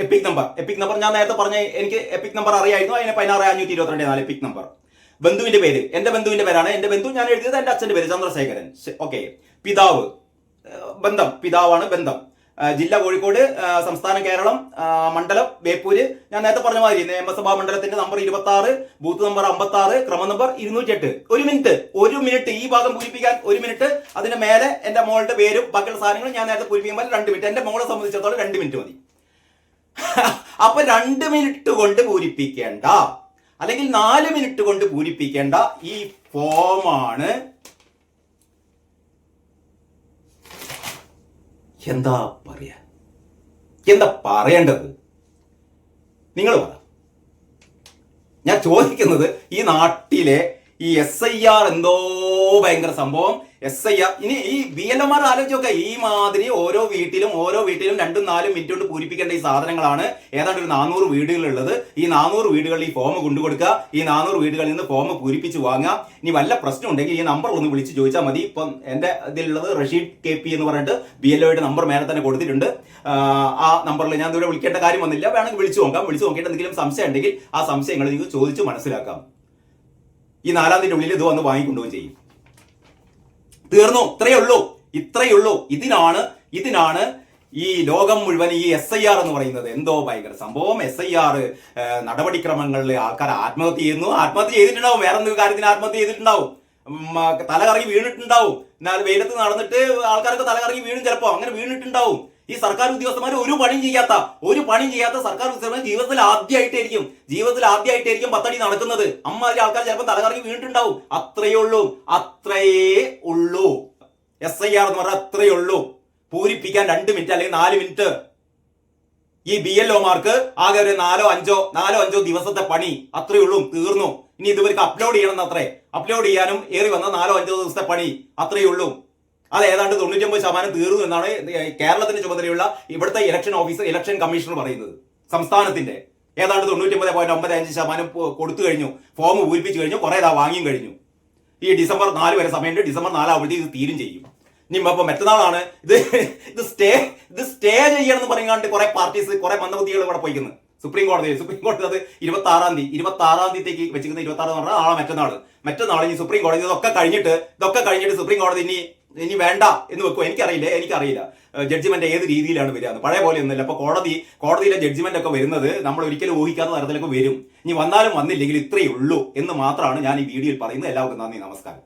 എപ്പിക് നമ്പർ എപ്പിക് നമ്പർ ഞാൻ നേരത്തെ പറഞ്ഞ എനിക്ക് എപ്പിക് നമ്പർ അറിയായിരുന്നു. അതിന് പതിനാറ് അഞ്ഞൂറ്റി ഇരുപത്തിരണ്ട് നാല് എപ്പിക് നമ്പർ ബന്ധുവിന്റെ പേര്. എന്റെ ബന്ധുവിന്റെ പേരാണ്. എന്റെ ബന്ധു ഞാൻ എഴുതിയത് എന്റെ അച്ഛന്റെ പേര് ചന്ദ്രശേഖരൻ. ഓക്കെ പിതാവ്. ബന്ധം. പിതാവാണ് ബന്ധം. ജില്ല കോഴിക്കോട് സംസ്ഥാന കേരളം മണ്ഡലം ബേപ്പൂര്. ഞാൻ നേരത്തെ പറഞ്ഞ മാതിരി നിയമസഭാ മണ്ഡലത്തിന്റെ നമ്പർ ഇരുപത്തി ആറ് ബൂത്ത് നമ്പർ അമ്പത്തി ആറ് ക്രമ നമ്പർ ഇരുന്നൂറ്റി എട്ട് ഒരു മിനിറ്റ് ഒരു മിനിറ്റ് ഈ ഭാഗം പൂരിപ്പിക്കാൻ ഒരു മിനിറ്റ് അതിന്റെ മേലെ എന്റെ മോളുടെ പേരും ബാക്കിയുള്ള സാധനങ്ങളും ഞാൻ നേരത്തെ പൂരിപ്പിക്കുമ്പോൾ രണ്ട് മിനിറ്റ് എന്റെ മോളെ സംബന്ധിച്ചിടത്തോളം രണ്ട് മിനിറ്റ് മതി. അപ്പൊ രണ്ട് മിനിറ്റ് കൊണ്ട് പൂരിപ്പിക്കേണ്ട. അല്ലെങ്കിൽ നാല് മിനിറ്റ് കൊണ്ട് പൂരിപ്പിക്കേണ്ട ഈ ഫോമാണ് എന്താ പറയാ? എന്താ പറയേണ്ടത്? നിങ്ങൾ പറ. ഞാൻ ചോദിക്കുന്നത് ഈ നാട്ടിലെ ഈ എസ് ഐ ആർ എന്തോ ഭയങ്കര സംഭവം എസ് ഐ ആർ ഇനി ഈ ബി എൽ എം ആർ ആലോചിച്ച് നോക്കുക ഈ മാതിരി ഓരോ വീട്ടിലും ഓരോ വീട്ടിലും രണ്ടും നാലും മിനിറ്റ് കൊണ്ട് പൂരിപ്പിക്കേണ്ട ഈ സാധനങ്ങളാണ് ഏതാണ്ട് ഒരു നാനൂറ് വീടുകളുള്ളത് ഈ നാനൂറ് വീടുകളിൽ ഈ ഫോം കൊണ്ടുകൊടുക്കുക ഈ നാനൂറ് വീടുകളിൽ നിന്ന് ഫോം പൂരിപ്പിച്ച് വാങ്ങുക. ഇനി വല്ല പ്രശ്നം ഉണ്ടെങ്കിൽ ഈ നമ്പർ ഒന്ന് വിളിച്ച് ചോദിച്ചാൽ മതി. ഇപ്പം എന്റെ ഇതിലുള്ളത് റഷീദ് കെ പി എന്ന് പറഞ്ഞിട്ട് ബി എൽ ഒയുടെ നമ്പർ മേലെ തന്നെ കൊടുത്തിട്ടുണ്ട്. ആ, ആ നമ്പറിൽ ഞാൻ ഇതുവരെ വിളിക്കേണ്ട കാര്യം വന്നില്ല. വേണമെങ്കിൽ വിളിച്ചു നോക്കാം. വിളിച്ചു നോക്കിയിട്ട് എന്തെങ്കിലും സംശയം ഉണ്ടെങ്കിൽ ആ സംശയങ്ങൾ നിങ്ങൾക്ക് ചോദിച്ച് മനസ്സിലാക്കാം. ഈ നാലാം തീയതി ഉള്ളിൽ ഇത് വന്ന് വാങ്ങിക്കൊണ്ടുപോകും ചെയ്യും. തീർന്നു. ഇത്രയേ ഉള്ളൂ. ഇത്രയേ ഉള്ളൂ. ഇതിനാണ് ഇതിനാണ് ഈ ലോകം മുഴുവൻ ഈ എസ് ഐ ആർ എന്ന് പറയുന്നത്. എന്തോ ഭയങ്കര സംഭവം. എസ് ഐ ആർ നടപടിക്രമങ്ങളിൽ ആൾക്കാർ ആത്മഹത്യ ചെയ്യുന്നു. ആത്മഹത്യ ചെയ്തിട്ടുണ്ടാവും. വേറെ എന്തെങ്കിലും കാര്യത്തിന് ആത്മഹത്യ ചെയ്തിട്ടുണ്ടാവും. തലകറങ്ങി വീണിട്ടുണ്ടാവും. എന്നാൽ വെയിലത്ത് നടന്നിട്ട് ആൾക്കാർക്ക് തലകറങ്ങി വീണും ചിലപ്പോ. അങ്ങനെ വീണിട്ടുണ്ടാവും. ഈ സർക്കാർ ഉദ്യോഗസ്ഥന്മാർ ഒരു പണിയും ചെയ്യാത്ത ഒരു പണിയും ചെയ്യാത്ത സർക്കാർ ഉദ്യോഗസ്ഥന്മാർ ജീവിതത്തിൽ ആദ്യമായിട്ടായിരിക്കും ജീവിതത്തിൽ ആദ്യമായിട്ടായിരിക്കും പത്തടി നടക്കുന്നത്. അമ്മാതിരി ആൾക്കാർ ചിലപ്പോൾ തലകറങ്ങി വീണിട്ടുണ്ടാവും. അത്രയേ ഉള്ളൂ അത്രയേ ഉള്ളൂ. എസ് ഐ ആർ എന്ന് പറഞ്ഞാൽ അത്രയേ ഉള്ളൂ. പൂരിപ്പിക്കാൻ രണ്ട് മിനിറ്റ് അല്ലെങ്കിൽ നാല് മിനിറ്റ്. ഈ ബി എൽ ഒമാർക്ക് ആകെ ഒരു നാലോ അഞ്ചോ നാലോ അഞ്ചോ ദിവസത്തെ പണി അത്രയേ ഉള്ളൂ തീർന്നു. ഇനി ഇതുവരെ അപ്ലോഡ് ചെയ്യണം അത്രേ അപ്ലോഡ് ചെയ്യാനും ഏറി വന്ന നാലോ അഞ്ചോ ദിവസത്തെ പണി അത്രയേ ഉള്ളൂ. അത് ഏതാണ്ട് തൊണ്ണൂറ്റൊമ്പത് ശതമാനം തീർന്നു എന്നാണ് കേരളത്തിന്റെ ചുമതലയുള്ള ഇവിടുത്തെ ഇലക്ഷൻ ഓഫീസർ ഇലക്ഷൻ കമ്മീഷണർ പറയുന്നത്. സംസ്ഥാനത്തിന്റെ. ഏതാണ്ട് തൊണ്ണൂറ്റൊമ്പത് പോയിന്റ് ഒമ്പത് അഞ്ച് ശതമാനം കൊടുത്തു കഴിഞ്ഞു. ഫോം പൂരിപ്പിച്ചു കഴിഞ്ഞു. കുറെ ഇതാ വാങ്ങിയും കഴിഞ്ഞു. ഈ ഡിസംബർ നാല് വരെ സമയമുണ്ട്. ഡിസംബർ നാലാവുമ്പോഴത്തേക്ക് ഇത് തീരും ചെയ്യും. ഇനി ഇപ്പൊ മറ്റന്നാളാണ്. ഇത് ഇത് സ്റ്റേ ഇത് സ്റ്റേ ചെയ്യണം എന്ന് പറയാണ്ട് കുറെ പാർട്ടീസ് കുറെ മന്ദബുദ്ധികൾ ഇവിടെ പോയിക്കുന്നത് സുപ്രീം കോടതി സുപ്രീം കോടതി അത് ഇരുപത്തി ആറാം തീയതി ഇരുപത്തി ആറാം തീയതിക്ക് വെച്ചിരിക്കുന്ന ഇരുപത്തി ആറ് പറഞ്ഞാൽ നാളെ മറ്റന്നാൾ. മറ്റന്നാൾ ഇനി സുപ്രീം കോടതി ഇതൊക്കെ കഴിഞ്ഞിട്ട് ഇതൊക്കെ കഴിഞ്ഞിട്ട് സുപ്രീം കോടതി ഇനി ഇനി വേണ്ട എന്ന് വെക്കും? എനിക്കറിയില്ല എനിക്കറിയില്ല. ജഡ്ജ്മെന്റ് ഏത് രീതിയിലാണ് വരിക പഴയ പോലെ ഒന്നുമില്ല. അപ്പൊ കോടതി കോടതിയിലെ ജഡ്ജ്മെന്റ് ഒക്കെ വരുന്നത് നമ്മൾ ഒരിക്കലും ഊഹിക്കാത്ത തരത്തിലൊക്കെ വരും. ഇനി വന്നാലും വന്നില്ലെങ്കിൽ ഇത്രയേ ഉള്ളൂ എന്ന് മാത്രമാണ് ഞാൻ ഈ വീഡിയോയിൽ പറയുന്നത്. എല്ലാവർക്കും നന്ദി നമസ്കാരം.